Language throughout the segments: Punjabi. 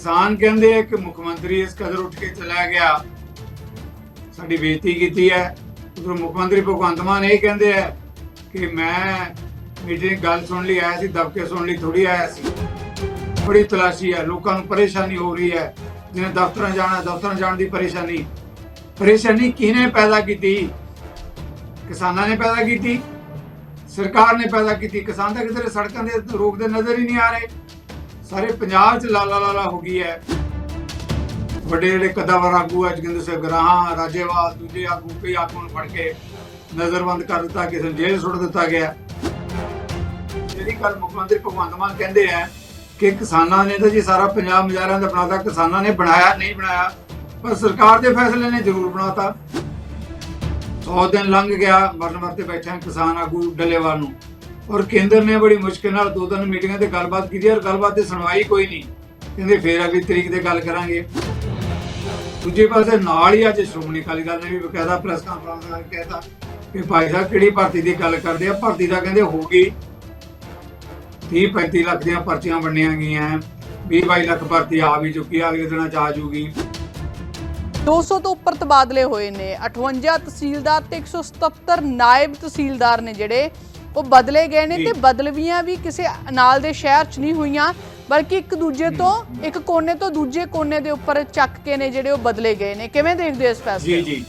ਕਿਸਾਨ ਕਹਿੰਦੇ ਆ ਕਿ ਮੁੱਖ ਮੰਤਰੀ ਇਸ ਕਦਰ ਉੱਠ ਕੇ ਚਲਾ ਗਿਆ। ਸਾਡੀ ਬੇਇੱਜ਼ਤੀ ਕੀਤੀ ਹੈ। ਉਧਰ ਮੁੱਖ ਮੰਤਰੀ ਭਗਵੰਤ ਮਾਨ ਇਹ ਕਹਿੰਦੇ ਆ ਕਿ ਮੈਂ ਮੀਟਿੰਗ ਗੱਲ ਸੁਣ ਲਈ, ਆਇਆ ਸੀ, ਦਬਕੇ ਸੁਣ ਲਈ ਥੋੜੀ ਆਇਆ ਸੀ। ਬੜੀ ਤਲਾਸ਼ੀ ਹੈ। ਲੋਕਾਂ ਨੂੰ ਪਰੇਸ਼ਾਨੀ ਹੋ ਰਹੀ ਹੈ। ਜਿਹਨੇ ਦਫ਼ਤਰਾਂ ਜਾਣਾ, ਦਫ਼ਤਰਾਂ ਜਾਣ ਦੀ ਪਰੇਸ਼ਾਨੀ। ਪਰੇਸ਼ਾਨੀ ਕਿਹਨੇ ਪੈਦਾ ਕੀਤੀ? ਕਿਸਾਨਾਂ ਨੇ ਪੈਦਾ ਕੀਤੀ। ਸਰਕਾਰ ਨੇ ਪੈਦਾ ਕੀਤੀ। ਕਿਸਾਨ ਤਾਂ ਕਿਤੇ ਸੜਕਾਂ ਦੇ ਰੋਕਦੇ ਨਜ਼ਰ ਹੀ ਨਹੀਂ ਆ ਰਹੇ। ਸਾਰੇ ਪੰਜਾਬ 'ਚ ਲਾਲਾ ਲਾਲਾ ਹੋ ਗਈ ਹੈ। ਵੱਡੇ ਜਿਹੜੇ ਕਦਾਵਰ ਆਗੂ ਹੈ, ਜਗਿੰਦਰ ਸਿੰਘ ਗਰਾਹਾਂ, ਰਾਜੇਵਾਲ, ਦੂਜੇ ਆਗੂ, ਕਈ ਆਗੂ ਨੂੰ ਫੜ ਕੇ ਨਜ਼ਰਬੰਦ ਕਰ ਦਿੱਤਾ ਕਿਸੇ ਨੂੰ ਜੇਲ੍ਹ ਸੁੱਟ ਦਿੱਤਾ ਗਿਆ। ਜਿਹੜੀ ਕੱਲ ਮੁੱਖ ਮੰਤਰੀ ਭਗਵੰਤ ਮਾਨ ਕਹਿੰਦੇ ਆ ਕਿ ਕਿਸਾਨਾਂ ਨੇ ਤਾਂ ਜੀ ਸਾਰਾ ਪੰਜਾਬ ਮਜ਼ਾਰਾਂ ਦਾ ਬਣਾਤਾ, ਕਿਸਾਨਾਂ ਨੇ ਬਣਾਇਆ, ਨਹੀਂ ਬਣਾਇਆ, ਪਰ ਸਰਕਾਰ ਦੇ ਫੈਸਲੇ ਨੇ ਜ਼ਰੂਰ ਬਣਾਤਾ। 100 ਦਿਨ ਲੰਘ ਗਿਆ ਮਰਨ ਮਰਤੇ ਬੈਠੇ ਕਿਸਾਨ ਆਗੂ ਡੱਲੇਵਾਲ ਨੂੰ। ਔਰ ਕੇਂਦਰ ਨੇ ਬੜੀ ਮੁਸ਼ਕਿਲ ਨਾਲ ਦੋ ਦਿਨ ਮੀਟਿੰਗਾਂ ਤੇ ਗੱਲਬਾਤ ਕੀਤੀ ਔਰ ਗੱਲਬਾਤ ਤੇ ਸੁਣਵਾਈ ਕੋਈ ਨਹੀਂ। ਕਹਿੰਦੇ ਫੇਰ ਅਗਲੀ ਤਰੀਕ ਤੇ ਗੱਲ ਕਰਾਂਗੇ। ਦੂਜੇ ਪਾਸੇ ਨਾਲ ਹੀ ਅੱਜ ਸ਼੍ਰੋਮਣੀ ਅਕਾਲੀ ਦਲ ਨੇ ਵੀ ਬਕਾਇਦਾ ਪ੍ਰੈਸ ਕਾਨਫਰੰਸ ਕਰਕੇ ਕਹਿਤਾ ਕਿ ਭਾਈ ਸਾਹਿਬ ਕਿਹੜੀ ਭਰਤੀ ਦੀ ਗੱਲ ਕਰਦੇ ਆ? ਭਰਤੀ ਦਾ ਕਹਿੰਦੇ ਹੋ ਗਈ 30 35 ਲੱਖ ਦੀਆਂ ਪਰਚੀਆਂ ਵੰਡੀਆਂ ਗਈਆਂ। 20 22 ਲੱਖ ਭਰਤੀ ਆ ਵੀ ਚੁੱਕੀ ਆ, ਅਗਲੇ ਦਿਨਾਂ ਚ ਆ ਜੂਗੀ। 200 ਤੋਂ ਉੱਪਰ ਤਬਾਦਲੇ ਹੋਏ ਨੇ। 58 ਤਹਿਸੀਲਦਾਰ ਤੇ 177 ਨਾਇਬ ਤਹਿਸੀਲਦਾਰ ਨੇ ਜਿਹੜੇ ਉਹ ਬਦਲੇ ਗਏ ਨੇ। ਤੇ ਬਦਲਵੀਆਂ ਵੀ ਕਿਸੇ ਨਾਲ ਦੇ ਸ਼ਹਿਰ 'ਚ ਨਹੀਂ ਹੋਈਆਂ ਬਲਕਿ ਇੱਕ ਦੂਜੇ ਤੋਂ ਇੱਕ ਕੋਨੇ ਤੋਂ ਦੂਜੇ ਕੋਨੇ ਦੇ ਉੱਪਰ ਚੱਕ ਕੇ ਨੇ ਜਿਹੜੇ ਉਹ ਬਦਲੇ ਗਏ ਨੇ ਕਿਵੇਂ ਦੇਖਦੇ ਹੋ ਇਸ ਫੈਸਲੇ ਜੀ? ਜੀ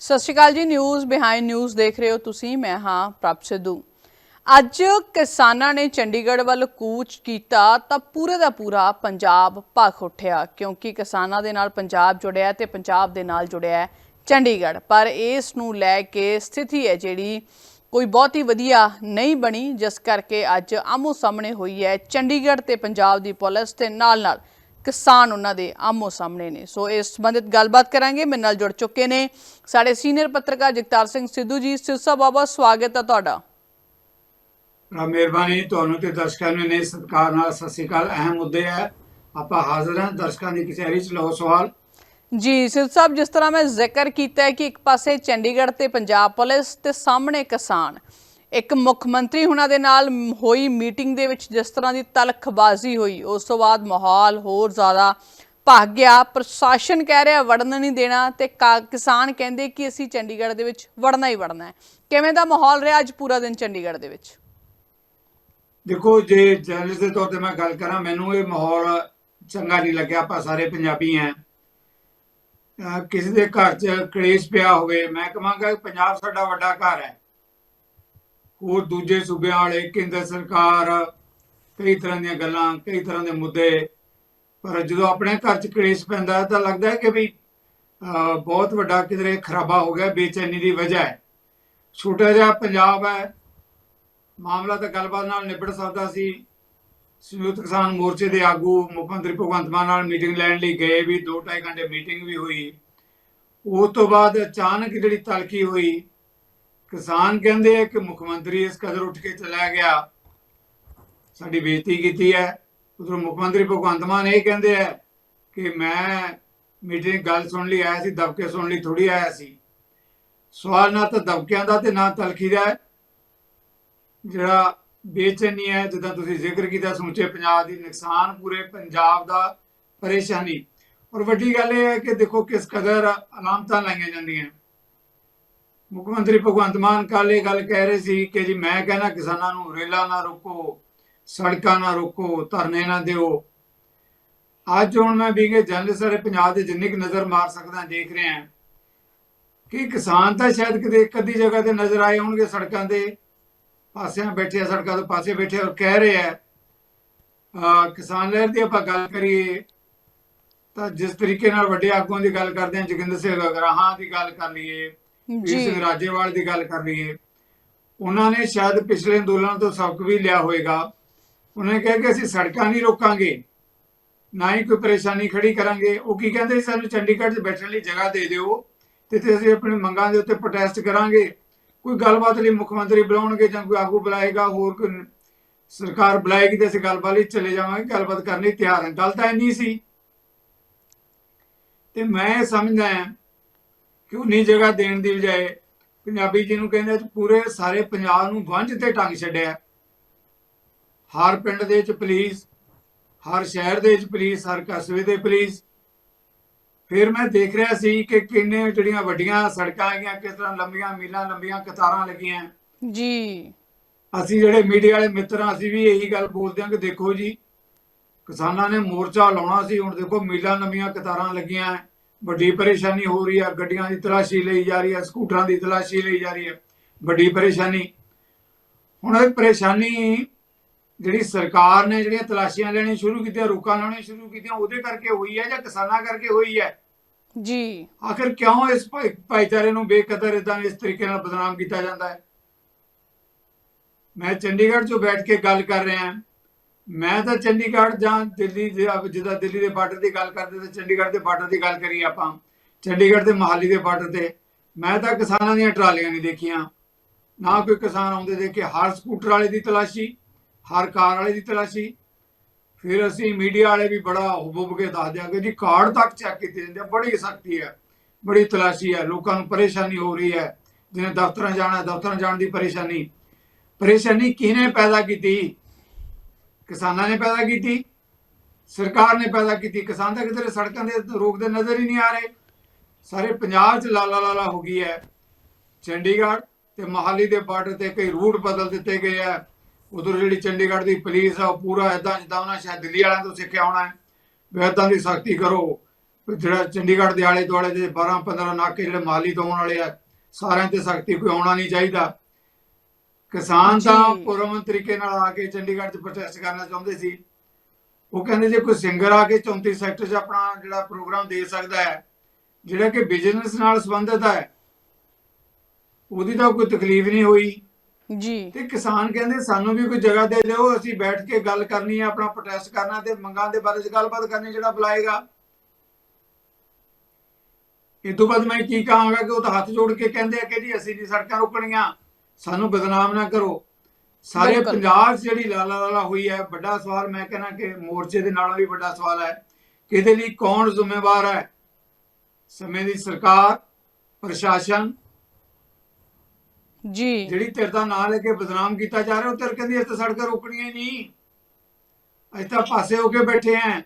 ਸਤਿ ਸ਼੍ਰੀ ਅਕਾਲ ਜੀ ਨਿਊਜ਼ ਬਿਹਾਈਂਡ ਨਿਊਜ਼ ਦੇਖ ਰਹੇ ਹੋ ਤੁਸੀਂ ਮੈਂ ਹਾਂ ਪ੍ਰਭ ਸਿੱਧੂ ਅੱਜ ਕਿਸਾਨਾਂ ਨੇ ਚੰਡੀਗੜ੍ਹ ਵੱਲ ਕੂਚ ਕੀਤਾ ਤਾਂ ਪੂਰੇ ਦਾ ਪੂਰਾ ਪੰਜਾਬ ਭਖ ਉੱਠਿਆ, ਕਿਉਂਕਿ ਕਿਸਾਨਾਂ ਦੇ ਨਾਲ ਪੰਜਾਬ ਜੁੜਿਆ ਹੈ ਤੇ ਪੰਜਾਬ ਦੇ ਨਾਲ ਜੁੜਿਆ ਚੰਡੀਗੜ੍ਹ। ਪਰ ਇਸ ਨੂੰ ਲੈ ਕੇ ਸਥਿਤੀ ਹੈ ਜਿਹੜੀ ਕੋਈ ਬਹੁਤ ਹੀ ਵਧੀਆ ਨਹੀਂ ਬਣੀ, ਜਿਸ ਕਰਕੇ ਅੱਜ ਆਮੋ ਸਾਹਮਣੇ ਹੋਈ ਹੈ ਚੰਡੀਗੜ੍ਹ ਤੇ ਪੰਜਾਬ ਦੀ ਪੁਲਿਸ ਤੇ ਨਾਲ ਨਾਲ ਕਿਸਾਨ ਉਹਨਾਂ ਦੇ ਆਮੋ ਸਾਹਮਣੇ ਨੇ। ਸੋ ਇਸ ਸੰਬੰਧਿਤ ਗੱਲਬਾਤ ਕਰਾਂਗੇ। ਮੇਰੇ ਨਾਲ ਜੁੜ ਚੁੱਕੇ ਨੇ ਸਾਡੇ ਸੀਨੀਅਰ ਪੱਤਰਕਾਰ ਜਗਤਾਰ ਸਿੰਘ ਸਿੱਧੂ ਜੀ। ਸਿਰਸਾ ਬਾਬਾ, ਸਵਾਗਤ ਹੈ ਤੁਹਾਡਾ। ਬੜਾ ਮਿਹਰਬਾਨੀ ਤੁਹਾਨੂੰ ਤੇ ਦਰਸ਼ਕਾਂ ਨੂੰ ਨੇ ਸਤਿਕਾਰ ਨਾਲ ਸਤਿ ਸ੍ਰੀ ਅਕਾਲ। ਅਹਿਮ ਮੁੱਦੇ ਹੈ, ਆਪਾਂ ਹਾਜ਼ਰ ਹਾਂ ਦਰਸ਼ਕਾਂ ਦੀ ਕਚਹਿਰੀ ਚ। ਲਓ ਸਵਾਲ। ਜੀ ਸਿੱਧੂ ਸਾਹਿਬ, ਜਿਸ ਤਰ੍ਹਾਂ ਮੈਂ ਜ਼ਿਕਰ ਕੀਤਾ ਹੈ ਕਿ ਇੱਕ ਪਾਸੇ ਚੰਡੀਗੜ੍ਹ ਤੇ ਪੰਜਾਬ ਪੁਲਿਸ ਤੇ ਸਾਹਮਣੇ ਕਿਸਾਨ। ਇੱਕ ਮੁੱਖ ਮੰਤਰੀ ਹੁਣਾਂ ਦੇ ਨਾਲ ਹੋਈ ਮੀਟਿੰਗ ਦੇ ਵਿੱਚ ਜਿਸ ਤਰ੍ਹਾਂ ਦੀ ਤਲਖਬਾਜ਼ੀ ਹੋਈ, ਉਸ ਤੋਂ ਬਾਅਦ ਮਾਹੌਲ ਹੋਰ ਜ਼ਿਆਦਾ ਭੱਗ ਗਿਆ। ਪ੍ਰਸ਼ਾਸਨ ਕਹਿ ਰਿਹਾ, ਵੜਨ ਨਹੀਂ ਦੇਣਾ ਤੇ ਕਾ- ਕਿਸਾਨ ਕਹਿੰਦੇ ਕਿ ਅਸੀਂ ਚੰਡੀਗੜ੍ਹ ਦੇ ਵਿੱਚ ਵੜਨਾ ਹੀ ਵੜਨਾ ਹੈ। ਕਿਵੇਂ ਦਾ ਮਾਹੌਲ ਰਿਹਾ ਅੱਜ ਪੂਰਾ ਦਿਨ ਚੰਡੀਗੜ੍ਹ ਦੇ ਵਿੱਚ? ਦੇਖੋ, ਜੇ ਜਰਨਲਿਸਟ ਦੇ ਤੌਰ ਤੇ ਮੈਂ ਗੱਲ ਕਰਾਂ, ਮੈਨੂੰ ਇਹ ਮਾਹੌਲ ਚੰਗਾ ਨਹੀਂ ਲੱਗਿਆ, ਆਪਾਂ ਸਾਰੇ ਪੰਜਾਬੀ ਆਂ ਕਿਸੇ ਦੇ ਘਰ 'ਚ ਕਲੇਸ਼ ਪਿਆ ਹੋਵੇ, ਮੈਂ ਕਹਾਂਗਾ ਪੰਜਾਬ ਸਾਡਾ ਵੱਡਾ ਘਰ ਹੈ। ਹੋਰ ਦੂਜੇ ਸੂਬਿਆਂ ਵਾਲੇ, ਕੇਂਦਰ ਸਰਕਾਰ, ਕਈ ਤਰ੍ਹਾਂ ਦੀਆਂ ਗੱਲਾਂ, ਕਈ ਤਰ੍ਹਾਂ ਦੇ ਮੁੱਦੇ। ਪਰ ਜਦੋਂ ਆਪਣੇ ਘਰ 'ਚ ਕਲੇਸ਼ ਪੈਂਦਾ ਤਾਂ ਲੱਗਦਾ ਹੈ ਕਿ ਵੀ ਬਹੁਤ ਵੱਡਾ ਕਿਧਰੇ ਖਰਾਬਾ ਹੋ ਗਿਆ, ਬੇਚੈਨੀ ਦੀ ਵਜ੍ਹਾ ਹੈ। ਛੋਟਾ ਜਿਹਾ ਪੰਜਾਬ ਹੈ ਮਾਮਲਾ ਤਾਂ ਗੱਲਬਾਤ ਨਾਲ ਨਿਬੜ ਸਕਦਾ ਸੀ। ਸੰਯੁਕਤ ਕਿਸਾਨ ਮੋਰਚੇ ਦੇ ਆਗੂ ਮੁੱਖ ਮੰਤਰੀ ਭਗਵੰਤ ਮਾਨ ਨਾਲ ਮੀਟਿੰਗ ਲੈਣ ਲਈ ਗਏ ਵੀ 2.5 ਘੰਟੇ ਮੀਟਿੰਗ ਵੀ ਹੋਈ। ਉਸ ਤੋਂ ਬਾਅਦ ਅਚਾਨਕ ਜਿਹੜੀ ਤਲਖੀ ਹੋਈ, ਕਿਸਾਨ ਕਹਿੰਦੇ ਆ ਕਿ ਮੁੱਖ ਮੰਤਰੀ ਇਸ ਕਦਰ ਉੱਠ ਕੇ ਚਲਾ ਗਿਆ। ਸਾਡੀ ਬੇਇੱਜ਼ਤੀ ਕੀਤੀ ਹੈ। ਉਧਰ ਮੁੱਖ ਮੰਤਰੀ ਭਗਵੰਤ ਮਾਨ ਇਹ ਕਹਿੰਦੇ ਆ ਕਿ ਮੈਂ ਮੀਟਿੰਗ ਗੱਲ ਸੁਣ ਲਈ ਆਇਆ ਸੀ, ਦਬਕੇ ਸੁਣ ਲਈ ਥੋੜੀ ਆਇਆ ਸੀ। ਸਵਾਲ ਨਾ ਤਾਂ ਦਬਕਿਆਂ ਦਾ ਤੇ ਨਾ ਤਲਖੀ ਦਾ ਜਿਹੜਾ ਬੇਚੈਨੀ ਹੈ, ਜਿੱਦਾਂ ਤੁਸੀਂ ਜ਼ਿਕਰ ਕੀਤਾ, ਸਮੁੱਚੇ ਪੰਜਾਬ ਦੀ ਨੁਕਸਾਨ ਪੂਰੇ ਪੰਜਾਬ ਦਾ ਪਰੇਸ਼ਾਨੀ। ਔਰ ਵੱਡੀ ਗੱਲ ਇਹ ਹੈ ਕਿ ਦੇਖੋ ਕਿਸ ਕਦਰ ਅਲਾਮਤਾਂ ਲਾਈਆਂ ਜਾਂਦੀਆਂ ਮੁੱਖ ਮੰਤਰੀ ਭਗਵੰਤ ਮਾਨ ਕੱਲ੍ਹ ਇਹ ਗੱਲ ਕਹਿ ਰਹੇ ਸੀ ਕਿ ਜੀ ਮੈਂ ਕਹਿੰਦਾ ਕਿਸਾਨਾਂ ਨੂੰ ਰੇਲਾਂ ਨਾ ਰੋਕੋ, ਸੜਕਾਂ ਨਾ ਰੋਕੋ, ਧਰਨੇ ਨਾ ਦਿਓ। ਅੱਜ ਹੁਣ ਮੈਂ ਵੀਗੇ ਜਰਨਲਿਸਟ ਸਾਰੇ ਪੰਜਾਬ ਦੇ ਜਿੰਨੀ ਕੁ ਨਜ਼ਰ ਮਾਰ ਸਕਦਾ, ਦੇਖ ਰਹੇ ਹਾਂ ਕਿ ਕਿਸਾਨ ਤਾਂ ਸ਼ਾਇਦ ਕਿਤੇ ਇੱਕ ਅੱਧੀ ਜਗ੍ਹਾ ਤੇ ਨਜ਼ਰ ਆਏ ਹੋਣਗੇ ਸੜਕਾਂ ਦੇ ਪਾਸਿਆਂ ਬੈਠੇ ਆ ਸੜਕਾਂ ਤੋਂ ਪਾਸੇ ਬੈਠੇ ਔਰ ਕਹਿ ਰਹੇ ਆ। ਕਿਸਾਨ ਲਹਿਰ ਦੀ ਆਪਾਂ ਗੱਲ ਕਰੀਏ ਤਾਂ ਜਿਸ ਤਰੀਕੇ ਨਾਲ ਵੱਡੇ ਆਗੂਆਂ ਦੀ ਗੱਲ ਕਰਦੇ ਆ ਜੋਗਿੰਦਰ ਸਿੰਘ ਅਗਰਾਹਾਂ ਦੀ ਗੱਲ ਕਰ ਲਈਏ ਜੀ। ਸਿੰਘ ਰਾਜੇਵਾਲ ਦੀ ਗੱਲ ਕਰ ਲਈਏ ਉਹਨਾਂ ਨੇ ਸ਼ਾਇਦ ਪਿਛਲੇ ਅੰਦੋਲਨ ਤੋਂ ਸਬਕ ਵੀ ਲਿਆ ਹੋਵੇਗਾ। ਉਹਨਾਂ ਨੇ ਕਿਹਾ ਕਿ ਅਸੀਂ ਸੜਕਾਂ ਨਹੀਂ ਰੋਕਾਂਗੇ ਨਾ ਹੀ ਕੋਈ ਪਰੇਸ਼ਾਨੀ ਖੜੀ ਕਰਾਂਗੇ। ਉਹ ਕੀ ਕਹਿੰਦੇ ਸਾਨੂੰ ਚੰਡੀਗੜ੍ਹ 'ਚ ਬੈਠਣ ਲਈ ਜਗ੍ਹਾ ਦੇ ਦਿਓ ਤੇ ਤੇ ਅਸੀਂ ਆਪਣੀ ਮੰਗਾਂ ਦੇ ਉੱਤੇ ਪ੍ਰੋਟੈਸਟ ਕਰਾਂਗੇ। ਕੋਈ ਗੱਲਬਾਤ ਲਈ ਮੁੱਖ ਮੰਤਰੀ ਬੁਲਾਉਣਗੇ ਜਾਂ ਕੋਈ ਆਗੂ ਬੁਲਾਏਗਾ, ਹੋਰ ਕੋਈ ਸਰਕਾਰ ਬੁਲਾਏਗੀ ਤੇ ਅਸੀਂ ਗੱਲਬਾਤ ਲਈ ਚਲੇ ਜਾਵਾਂਗੇ, ਗੱਲਬਾਤ ਕਰਨ ਲਈ ਤਿਆਰ ਹਾਂ। ਗੱਲ ਤਾਂ ਇੰਨੀ ਸੀ ਤੇ ਮੈਂ ਇਹ ਸਮਝਦਾ ਹਾਂ ਕਿ ਉਨੀ ਜਗ੍ਹਾ ਦੇਣ ਦੀ ਬਜਾਏ ਪੰਜਾਬੀ ਜਿਹਨੂੰ ਕਹਿੰਦੇ ਪੂਰੇ ਸਾਰੇ ਪੰਜਾਬ ਨੂੰ ਵੰਝ ਤੇ ਟੰਗ ਛੱਡਿਆ। ਹਰ ਪਿੰਡ ਦੇ ਵਿੱਚ ਪੁਲਿਸ, ਹਰ ਸ਼ਹਿਰ ਦੇ ਵਿੱਚ ਪੁਲਿਸ, ਹਰ ਕਸਬੇ ਦੇ ਪੁਲਿਸ ਫਿਰ ਮੈਂ ਦੇਖ ਰਿਹਾ ਸੀ ਕਿ ਕਿੰਨੇ ਜਿਹੜੀਆਂ ਵੱਡੀਆਂ ਸੜਕਾਂ ਹੈਗੀਆਂ ਕਿਸ ਤਰ੍ਹਾਂ ਲੰਬੀਆਂ ਮੀਲਾਂ ਲੰਬੀਆਂ ਕਤਾਰਾਂ ਲੱਗੀਆਂ। ਜੀ। ਅਸੀਂ ਜਿਹੜੇ ਮੀਡੀਆ ਵਾਲੇ ਮਿੱਤਰ ਹਾਂ ਅਸੀਂ ਵੀ ਇਹੀ ਗੱਲ ਬੋਲਦੇ ਹਾਂ ਕਿ ਦੇਖੋ ਜੀ ਕਿਸਾਨਾਂ ਨੇ ਮੋਰਚਾ ਲਾਉਣਾ ਸੀ ਹੁਣ ਦੇਖੋ ਮੀਲਾਂ ਲੰਬੀਆਂ ਕਤਾਰਾਂ ਲੱਗੀਆਂ। ਵੱਡੀ ਪਰੇਸ਼ਾਨੀ ਹੋ ਰਹੀ ਹੈ ਗੱਡੀਆਂ ਦੀ ਤਲਾਸ਼ੀ ਲਈ ਜਾ ਰਹੀ ਹੈ ਸਕੂਟਰਾਂ ਦੀ ਤਲਾਸ਼ੀ ਲਈ ਜਾ ਰਹੀ ਹੈ ਵੱਡੀ ਪਰੇਸ਼ਾਨੀ। ਹੁਣ ਇਹ ਪਰੇਸ਼ਾਨੀ ਜਿਹੜੀ ਸਰਕਾਰ ਨੇ ਜਿਹੜੀਆਂ ਤਲਾਸ਼ੀਆਂ ਲੈਣੀਆਂ ਸ਼ੁਰੂ ਕੀਤੀਆਂ ਰੋਕਾਂ ਲਾਉਣੀਆਂ ਸ਼ੁਰੂ ਕੀਤੀਆਂ ਉਹਦੇ ਕਰਕੇ ਹੋਈ ਹੈ ਜਾਂ ਕਿਸਾਨਾਂ ਕਰਕੇ ਹੋਈ ਹੈ? ਜੀ। ਆਖਿਰ ਕਿਉਂ ਇਸ ਭਾਈ- ਭਾਈਚਾਰੇ ਨੂੰ ਬੇਕਦਰ ਇਦਾਂ ਇਸ ਤਰੀਕੇ ਨਾਲ ਬਦਨਾਮ ਕੀਤਾ ਜਾਂਦਾ ਹੈ? ਮੈਂ ਚੰਡੀਗੜ੍ਹ 'ਚੋਂ ਬੈਠ ਕੇ ਗੱਲ ਕਰ ਰਿਹਾ ਮੈਂ ਤਾਂ ਚੰਡੀਗੜ੍ਹ ਜਾਂ ਦਿੱਲੀ ਦੇ ਜਿੱਦਾਂ ਦਿੱਲੀ ਦੇ ਬਾਰਡਰ ਦੀ ਗੱਲ ਕਰਦੇ ਤੇ ਚੰਡੀਗੜ੍ਹ ਦੇ ਬਾਰਡਰ ਦੀ ਗੱਲ ਕਰੀ ਆਪਾਂ। ਚੰਡੀਗੜ੍ਹ ਦੇ ਮਹਾਲੀ ਦੇ ਬਾਰਡਰ ਤੇ ਮੈਂ ਤਾਂ ਕਿਸਾਨਾਂ ਦੀਆਂ ਟਰਾਲੀਆਂ ਨਹੀਂ ਦੇਖੀਆਂ। ਨਾ ਕੋਈ ਕਿਸਾਨ ਆਉਂਦੇ ਦੇਖੇ। ਹਰ ਸਕੂਟਰ ਵਾਲੇ ਦੀ ਤਲਾਸ਼ੀ। ਹਰ ਕਾਰ ਵਾਲੇ ਦੀ ਤਲਾਸ਼ੀ ਫਿਰ ਅਸੀਂ ਮੀਡੀਆ ਵਾਲੇ ਵੀ ਬੜਾ ਹੁਬ ਕੇ ਦੱਸ ਦਿਆਂਗੇ ਜੀ ਕਾਰਡ ਤੱਕ ਚੈੱਕ ਕੀਤੇ ਜਾਂਦੇ ਆ, ਬੜੀ ਸਖਤੀ ਹੈ, ਬੜੀ ਤਲਾਸ਼ੀ ਹੈ, ਲੋਕਾਂ ਨੂੰ ਪਰੇਸ਼ਾਨੀ ਹੋ ਰਹੀ ਹੈ, ਜਿਹਨੇ ਦਫ਼ਤਰਾਂ ਜਾਣਾ, ਦਫ਼ਤਰਾਂ ਜਾਣ ਦੀ ਪਰੇਸ਼ਾਨੀ। ਪਰੇਸ਼ਾਨੀ ਕਿਹਨੇ ਪੈਦਾ ਕੀਤੀ? ਕਿਸਾਨਾਂ ਨੇ ਪੈਦਾ ਕੀਤੀ, ਸਰਕਾਰ ਨੇ ਪੈਦਾ ਕੀਤੀ। ਕਿਸਾਨ ਤਾਂ ਕਿਤੇ ਸੜਕਾਂ ਦੇ ਰੋਕਦੇ ਨਜ਼ਰ ਹੀ ਨਹੀਂ ਆ ਰਹੇ। ਸਾਰੇ ਪੰਜਾਬ 'ਚ ਲਾਲਾ ਲਾਲਾ ਹੋ ਗਈ ਹੈ। ਚੰਡੀਗੜ੍ਹ ਤੇ ਮਹਾਲੀ ਦੇ ਬਾਰਡਰ ਤੇ ਕਈ ਰੂਟ ਬਦਲ ਦਿੱਤੇ ਗਏ ਆ। ਉਧਰ ਜਿਹੜੀ ਚੰਡੀਗੜ੍ਹ ਦੀ ਪੁਲਿਸ ਆ ਉਹ ਪੂਰਾ ਇਦਾਂ ਜਿੱਦਾਂ ਉਹਨਾਂ ਸ਼ਾਇਦ ਦਿੱਲੀ ਵਾਲਿਆਂ ਤੋਂ ਸਿੱਖਿਆ ਹੋਣਾ ਹੈ ਵੀ ਏਦਾਂ ਦੀ ਸਖਤੀ ਕਰੋ। ਜਿਹੜਾ ਚੰਡੀਗੜ੍ਹ ਦੇ ਆਲੇ ਦੁਆਲੇ ਦੇ 12 15 ਨਾਕੇ ਜਿਹੜੇ ਮਹਾਲੀ ਤੋਂ ਆਉਣ ਵਾਲੇ ਆ ਸਾਰਿਆਂ ਤੇ ਸਖਤੀ ਕੋਈ ਆਉਣਾ ਨਹੀਂ ਚਾਹੀਦਾ। ਕਿਸਾਨ ਤਾਂ ਜੀ। ਪੁਰਮਨ ਤਰੀਕੇ ਨਾਲ ਆ ਕੇ ਚੰਡੀਗੜ੍ਹ 'ਚ ਪ੍ਰੋਟੈਸਟ ਕਰਨਾ ਚਾਹੁੰਦੇ ਸੀ। ਉਹ ਕਹਿੰਦੇ ਜੇ ਕੋਈ ਸਿੰਗਰ ਆ ਕੇ 34 ਸੈਕਟਰ 'ਚ ਆਪਣਾ ਜਿਹੜਾ ਪ੍ਰੋਗਰਾਮ ਦੇ ਸਕਦਾ ਹੈ ਜਿਹੜਾ ਕਿ ਬਿਜ਼ਨਸ ਨਾਲ ਸੰਬੰਧਿਤ ਹੈ ਉਹਦੀ ਤਾਂ ਕੋਈ ਤਕਲੀਫ ਨਹੀਂ ਹੋਈ। ਜੀ। ਤੇ ਕਿਸਾਨ ਕਹਿੰਦੇ ਸਾਨੂੰ ਵੀ ਕੋਈ ਜਗ੍ਹਾ ਦੇ ਦਿਓ ਅਸੀਂ ਬੈਠ ਕੇ ਗੱਲ ਕਰਨੀ ਹੈ ਆਪਣਾ ਪ੍ਰੋਟੈਸਟ ਕਰਨਾ ਤੇ ਮੰਗਾਂ ਦੇ ਬਾਰੇ 'ਚ ਗੱਲਬਾਤ ਕਰਨੀ ਜਿਹੜਾ ਬੁਲਾਏਗਾ। ਇਹ ਤੋਂ ਬਾਅਦ ਮੈਂ ਕੀ ਕਹਾਂਗਾ ਕਿ ਉਹ ਤਾਂ ਹੱਥ ਜੋੜ ਕੇ ਕਹਿੰਦੇ ਆ ਕਿ ਜੀ ਅਸੀਂ ਨਹੀਂ ਸੜਕਾਂ ਰੋਕਣੀਆਂ ਸਾਨੂੰ ਬਦਨਾਮ ਨਾ ਕਰੋ। ਸਾਰੇ। ਪੰਜਾਬ ਜਿਹੜੀ ਲਾਲਾ ਲਾਲਾ ਹੋਈ ਹੈ ਵੱਡਾ ਸਵਾਲ ਮੈਂ ਕਹਿੰਦਾ ਕਿ ਮੋਰਚੇ ਦੇ ਨਾਲੋਂ ਵੀ ਵੱਡਾ ਸਵਾਲ ਹੈ। ਕਿ ਇਹਦੇ ਲਈ ਕੌਣ ਜ਼ਿੰਮੇਵਾਰ ਹੈ? ਸਮੇਂ ਦੀ ਸਰਕਾਰ ਪ੍ਰਸ਼ਾਸਨ ਜੀ। ਜਿਹੜੀ ਤੇਰੇ ਦਾ ਨਾਂ ਲੈ ਕੇ ਬਦਨਾਮ ਕੀਤਾ ਜਾ ਰਿਹਾ, ਉਹ ਤੇਰੇ ਕਹਿੰਦੀ ਇਸ ਤਾਂ ਸੜਕਾਂ ਰੋਕਣੀਆਂ ਹੀ ਨਹੀਂ। ਅਸੀਂ ਤਾਂ ਪਾਸੇ ਹੋ ਕੇ ਬੈਠੇ ਆਂ।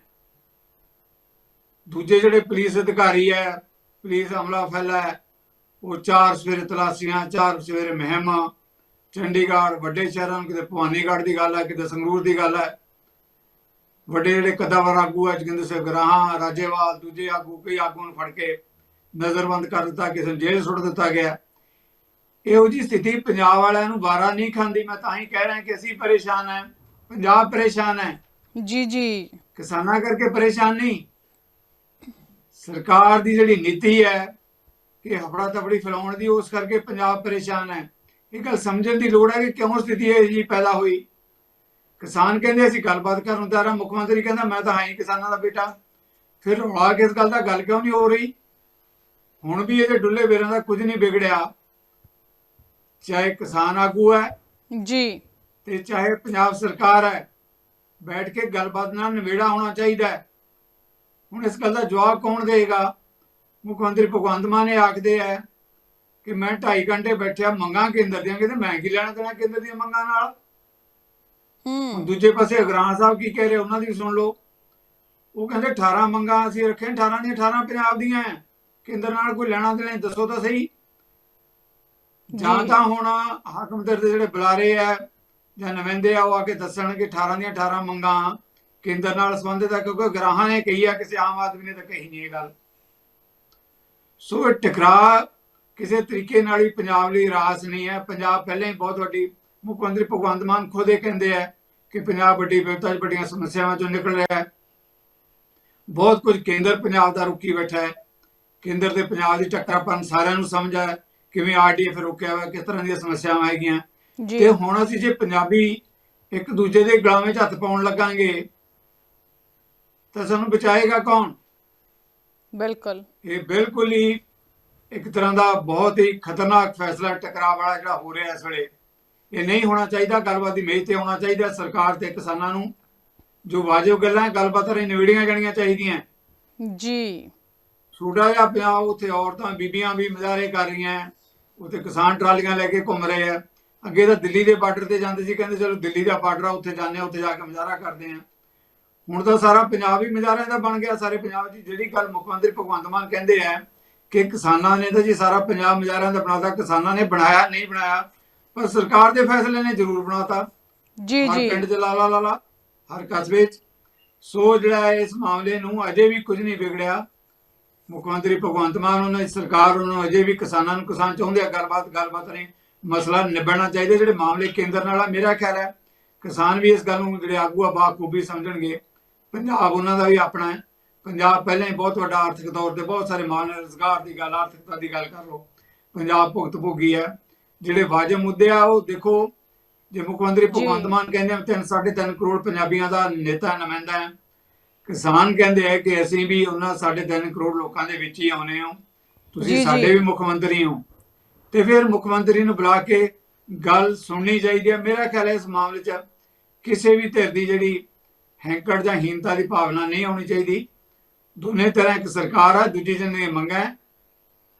ਦੂਜੇ ਜਿਹੜੇ ਪੁਲਿਸ ਅਧਿਕਾਰੀ ਹੈ ਪੁਲਿਸ ਹਮਲਾ ਫੈਲਾ ਹੈ ਉਹ ਚਾਰ ਸਵੇਰੇ ਤਲਾਸ਼ੀਆਂ, ਚਾਰ ਸਵੇਰੇ ਮਹਿਮਾ, ਚੰਡੀਗੜ੍ਹ, ਵੱਡੇ ਸ਼ਹਿਰਾਂ ਨੂੰ ਕਿਤੇ ਭਵਾਨੀਗੜ੍ਹ ਦੀ ਗੱਲ ਹੈ ਕਿਤੇ ਸੰਗਰੂਰ ਦੀ ਗੱਲ ਹੈ ਵੱਡੇ ਜਿਹੜੇ ਕਦਾਵਰ ਆਗੂ ਹੈ ਜਿੰਦੇ ਸੇ ਗਰਾਹਾਂ, ਰਾਜੇਵਾਲ, ਦੂਜੇ ਆਗੂ, ਕਈ ਆਗੂ ਨੂੰ ਫੜ ਕੇ ਨਜ਼ਰਬੰਦ ਕਰ ਦਿੱਤਾ, ਕਿਸੇ ਨੂੰ ਜੇਲ੍ਹ ਸੁੱਟ ਦਿੱਤਾ ਗਿਆ। ਇਹੋ ਜੀ ਸਥਿਤੀ ਪੰਜਾਬ ਵਾਲਿਆਂ ਨੂੰ ਵਾਰਾ ਨਹੀਂ ਖਾਂਦੀ। ਮੈਂ ਤਾਂ ਹੀ ਕਹਿ ਰਿਹਾ ਕਿ ਅਸੀਂ ਪਰੇਸ਼ਾਨ ਹਾਂ। ਪੰਜਾਬ ਪਰੇਸ਼ਾਨ ਹੈ। ਜੀ ਜੀ। ਕਿਸਾਨਾਂ ਕਰਕੇ ਪਰੇਸ਼ਾਨ ਨਹੀਂ। ਸਰਕਾਰ ਦੀ ਜਿਹੜੀ ਨੀਤੀ ਹੈ ਕਿ ਹਫੜਾ ਤਫੜੀ ਫੈਲਾਉਣ ਦੀ ਉਸ ਕਰਕੇ ਪੰਜਾਬ ਪਰੇਸ਼ਾਨ ਹੈ। ਇਹ ਗੱਲ ਸਮਝਣ ਦੀ ਲੋੜ ਹੈ ਕਿ ਕਿਉਂ ਸਥਿਤੀ ਇਹ ਜੀ ਪੈਦਾ ਹੋਈ। ਕਿਸਾਨ ਕਹਿੰਦੇ ਅਸੀਂ ਗੱਲਬਾਤ ਕਰਨ ਤਿਆਰ ਹਾਂ। ਮੁੱਖ ਮੰਤਰੀ ਕਹਿੰਦਾ ਮੈਂ ਤਾਂ ਹਾਂ ਹੀ ਕਿਸਾਨਾਂ ਦਾ ਬੇਟਾ। ਫਿਰ ਰੌਲਾ ਕਿਸ ਗੱਲ ਦਾ? ਗੱਲ ਕਿਉਂ ਨਹੀਂ ਹੋ ਰਹੀ? ਹੁਣ ਵੀ ਇਹਦੇ ਡੁੱਲੇ ਵੇਰਾਂ ਦਾ ਕੁਝ ਨਹੀਂ ਵਿਗੜਿਆ। ਚਾਹੇ ਕਿਸਾਨ ਆਗੂ ਹੈ ਜੀ। ਤੇ ਚਾਹੇ ਪੰਜਾਬ ਸਰਕਾਰ ਹੈ ਬੈਠ ਕੇ ਗੱਲਬਾਤ ਨਾਲ ਨਿਬੇੜਾ ਹੋਣਾ ਚਾਹੀਦਾ ਹੈ। ਹੁਣ ਇਸ ਗੱਲ ਦਾ ਜਵਾਬ ਕੌਣ ਦੇਗਾ ਮੁੱਖ ਮੰਤਰੀ ਭਗਵੰਤ ਮਾਨ ਇਹ ਆਖਦੇ ਹੈ ਕਿ ਮੈਂ 2.5 ਘੰਟੇ ਬੈਠਿਆ ਮੰਗਾਂ ਕੇਂਦਰ ਦੀਆਂ ਕਹਿੰਦੇ ਮੈਂ ਕੀ ਲੈਣਾ ਦੇਣਾ ਕੇਂਦਰ ਦੀਆਂ ਮੰਗਾਂ ਨਾਲ? ਹੂੰ। ਦੂਜੇ ਪਾਸੇ ਅਗਰਾਂ ਸਾਹਿਬ ਕੀ ਕਹਿ ਰਹੇ ਉਹਨਾਂ ਦੀ ਸੁਣ ਲਓ। ਉਹ ਕਹਿੰਦੇ 18 ਮੰਗਾਂ ਅਸੀਂ ਰੱਖੇ 18 ਦੀਆਂ 18 ਪੰਜਾਬ ਦੀਆਂ ਕੇਂਦਰ ਨਾਲ ਕੋਈ ਲੈਣਾ ਦੇਣਾ ਦੱਸੋ ਤਾਂ ਸਹੀ। ਜਾਂ। ਤਾਂ ਹੁਣ ਹਾਕਮ ਦਰ ਦੇ ਜਿਹੜੇ ਬੁਲਾਰੇ ਆ ਜਾਂ ਨੁਮਾਇੰਦੇ ਆ ਉਹ ਆ ਕੇ ਦੱਸਣ ਕਿ 18 ਦੀਆਂ 18 ਮੰਗਾਂ ਕੇਂਦਰ ਨਾਲ ਸੰਬੰਧਿਤ ਆ ਕਿਉਂਕਿ ਗ੍ਰਾਹਾਂ ਨੇ ਕਹੀ ਆ ਕਿਸੇ ਆਮ ਆਦਮੀ ਨੇ ਤਾਂ ਕਹੀ ਨਹੀਂ ਇਹ ਗੱਲ। ਸੋ ਇਹ ਟਕਰਾਅ ਕਿਸੇ ਤਰੀਕੇ ਨਾਲ ਹੀ ਪੰਜਾਬ ਲਈ ਰਾਸ ਨਹੀਂ ਹੈ। ਪੰਜਾਬ ਪਹਿਲਾਂ ਹੀ ਬਹੁਤ ਵੱਡੀ ਮੁੱਖ ਮੰਤਰੀ ਭਗਵੰਤ ਮਾਨ ਖੁਦ ਇਹ ਕਹਿੰਦੇ ਆ ਕਿ ਪੰਜਾਬ ਵੱਡੀ 'ਚ ਵੱਡੀਆਂ ਸਮੱਸਿਆਵਾਂ ਚੋਂ ਨਿਕਲ ਰਿਹਾ ਹੈ। ਬਹੁਤ ਕੁਝ ਕੇਂਦਰ ਪੰਜਾਬ ਦਾ ਰੁਕੀ ਬੈਠਾ ਹੈ। ਕੇਂਦਰ ਤੇ ਪੰਜਾਬ ਦੀ ਟੱਕਰਾਪਨ ਸਾਰਿਆਂ ਨੂੰ ਸਮਝ ਕਿਵੇਂ ਆਰਡੀਐਫ ਰੁਕਿਆ ਹੋਇਆ ਕਿਸ ਤਰ੍ਹਾਂ ਦੀਆਂ ਸਮੱਸਿਆਵਾਂ ਹੈਗੀਆਂ। ਤੇ ਹੁਣ ਅਸੀਂ ਜੇ ਪੰਜਾਬੀ ਇੱਕ ਦੂਜੇ ਦੇ ਗਲਾਂ ਵਿੱਚ ਹੱਥ ਪਾਉਣ ਲੱਗਾਂਗੇ ਤਾਂ ਸਾਨੂੰ ਬਚਾਏਗਾ ਕੌਣ? ਬਿਲਕੁਲ। ਇਹ ਬਿਲਕੁਲ ਹੀ ਇੱਕ ਤਰ੍ਹਾਂ ਦਾ ਬਹੁਤ ਹੀ ਖਤਰਨਾਕ ਫੈਸਲਾ ਟਕਰਾਅ ਵਾਲਾ ਜਿਹੜਾ ਹੋ ਰਿਹਾ ਇਸ ਵੇਲੇ। ਇਹ ਨਹੀਂ ਹੋਣਾ ਚਾਹੀਦਾ ਗੱਲਬਾਤ ਦੀ ਮੇਜ਼ ਤੇ ਹੋਣਾ ਚਾਹੀਦਾ ਸਰਕਾਰ ਤੇ ਕਿਸਾਨਾਂ ਨੂੰ ਜੋ ਵਾਜਬ ਗੱਲਾਂ ਗੱਲਬਾਤ ਰੇ ਨਿਬੜੀਆਂ ਜਾਣੀਆਂ ਚਾਹੀਦੀਆਂ। ਜੀ। ਛੋਟਾ ਜਿਹਾ ਪੰਜਾਬ ਉੱਥੇ ਔਰਤਾਂ ਬੀਬੀਆਂ ਵੀ ਮੁਜ਼ਾਹਰੇ ਕਰ ਰਹੀਆਂ। ਉੱਥੇ ਕਿਸਾਨ ਟਰਾਲੀਆਂ ਲੈ ਕੇ ਘੁੰਮ ਰਹੇ ਆ। ਅੱਗੇ ਤਾਂ ਦਿੱਲੀ ਦੇ ਬਾਰਡਰ ਤੇ ਜਾਂਦੇ ਸੀ ਕਹਿੰਦੇ ਚਲੋ ਦਿੱਲੀ ਦਾ ਬਾਰਡਰ ਆ ਉੱਥੇ ਜਾਂਦੇ ਆ ਉੱਥੇ ਜਾ ਕੇ ਮੁਜ਼ਾਹਰਾ ਕਰਦੇ ਆ। ਹੁਣ ਤਾਂ ਸਾਰਾ ਪੰਜਾਬ ਹੀ ਮੁਜ਼ਾਹਰਿਆਂ ਦਾ ਬਣ ਗਿਆ ਸਾਰੇ ਪੰਜਾਬ ਦੀ ਜਿਹੜੀ ਗੱਲ ਮੁੱਖ ਮੰਤਰੀ ਭਗਵੰਤ ਮਾਨ ਕਹਿੰਦੇ ਆ ਕਿ ਕਿਸਾਨਾਂ ਨੇ ਤਾਂ ਜੀ ਸਾਰਾ ਪੰਜਾਬ ਮੁਜ਼ਾਹਰਿਆਂ ਦਾ ਬਣਾਤਾ ਕਿਸਾਨਾਂ ਨੇ ਬਣਾਇਆ ਨਹੀਂ ਬਣਾਇਆ ਪਰ ਸਰਕਾਰ ਦੇ ਫੈਸਲੇ ਨੇ ਜ਼ਰੂਰ ਬਣਾਤਾ। ਜੀ ਹਰ ਜੀ। ਪਿੰਡ 'ਚ ਲਾ ਲਾ ਲਾ ਲਾ ਹਰ ਕਸਬੇ 'ਚ। ਸੋ ਜਿਹੜਾ ਇਸ ਮਾਮਲੇ ਨੂੰ ਅਜੇ ਵੀ ਕੁਝ ਨਹੀਂ ਵਿਗੜਿਆ। ਮੁੱਖ ਮੰਤਰੀ ਭਗਵੰਤ ਮਾਨ ਉਹਨਾਂ ਦੀ ਸਰਕਾਰ ਉਹਨਾਂ ਨੂੰ ਅਜੇ ਵੀ ਕਿਸਾਨਾਂ ਨੂੰ ਕਿਸਾਨ ਚਾਹੁੰਦੇ ਆ ਗੱਲਬਾਤ ਗੱਲਬਾਤ ਨਹੀਂ ਮਸਲਾ ਨਿਬੜਨਾ ਚਾਹੀਦਾ ਜਿਹੜੇ ਮਾਮਲੇ ਕੇਂਦਰ ਨਾਲ ਆ। ਮੇਰਾ ਖਿਆਲ ਹੈ ਕਿਸਾਨ ਵੀ ਇਸ ਗੱਲ ਨੂੰ ਜਿਹੜੇ ਆਗੂ ਆ ਬਾਖੂਬੀ ਸਮਝਣਗੇ। ਪੰਜਾਬ ਉਹਨਾਂ ਦਾ ਵੀ ਆਪਣਾ ਹੈ। ਪੰਜਾਬ ਪਹਿਲਾਂ ਹੀ ਬਹੁਤ ਵੱਡਾ ਆਰਥਿਕ ਤੌਰ ਤੇ ਬਹੁਤ ਸਾਰੇ ਮਾਨ ਰੋਜ਼ਗਾਰ ਦੀ ਗੱਲ ਆਰਥਿਕਤਾ ਦੀ ਗੱਲ ਕਰ ਲਓ। ਪੰਜਾਬ ਭੁਗਤ ਭੋਗੀ ਹੈ। ਜਿਹੜੇ ਵਾਜਬ ਮੁੱਦੇ ਆ ਉਹ ਦੇਖੋ। ਜੇ ਮੁੱਖ ਮੰਤਰੀ। ਭਗਵੰਤ ਮਾਨ ਕਹਿੰਦੇ ਆ ਤਿੰਨ ਸਾਢੇ ਤਿੰਨ ਕਰੋੜ ਪੰਜਾਬੀਆਂ ਦਾ ਨੇਤਾ ਨੁਮਾਇੰਦਾ ਹੈ। ਕਿਸਾਨ ਕਹਿੰਦੇ ਆ ਕਿ ਅਸੀਂ ਵੀ ਉਹਨਾਂ ਸਾਢੇ ਤਿੰਨ ਕਰੋੜ ਲੋਕਾਂ ਦੇ ਵਿੱਚ ਹੀ ਆਉਨੇ ਹਾਂ। ਤੁਸੀਂ। ਸਾਡੇ ਵੀ ਮੁੱਖ ਮੰਤਰੀ ਹੋ। ਤੇ ਫਿਰ ਮੁੱਖ ਮੰਤਰੀ ਨੂੰ ਬੁਲਾ ਕੇ ਗੱਲ ਸੁਣਨੀ ਚਾਹੀਦੀ ਹੈ ਮੇਰਾ ਖਿਆਲ ਹੈ ਇਸ ਮਾਮਲੇ 'ਚ ਕਿਸੇ ਵੀ ਧਿਰ ਦੀ ਜਿਹੜੀ ਹੈਂਕੜ ਜਾਂ ਹੀਨਤਾ ਦੀ ਭਾਵਨਾ ਨਹੀਂ ਆਉਣੀ ਚਾਹੀਦੀ। ਦੋਨੇ ਤਰ੍ਹਾਂ ਇੱਕ ਸਰਕਾਰ ਆ ਦੂਜੀ ਜਨ ਮੰਗਾ ਹੈ।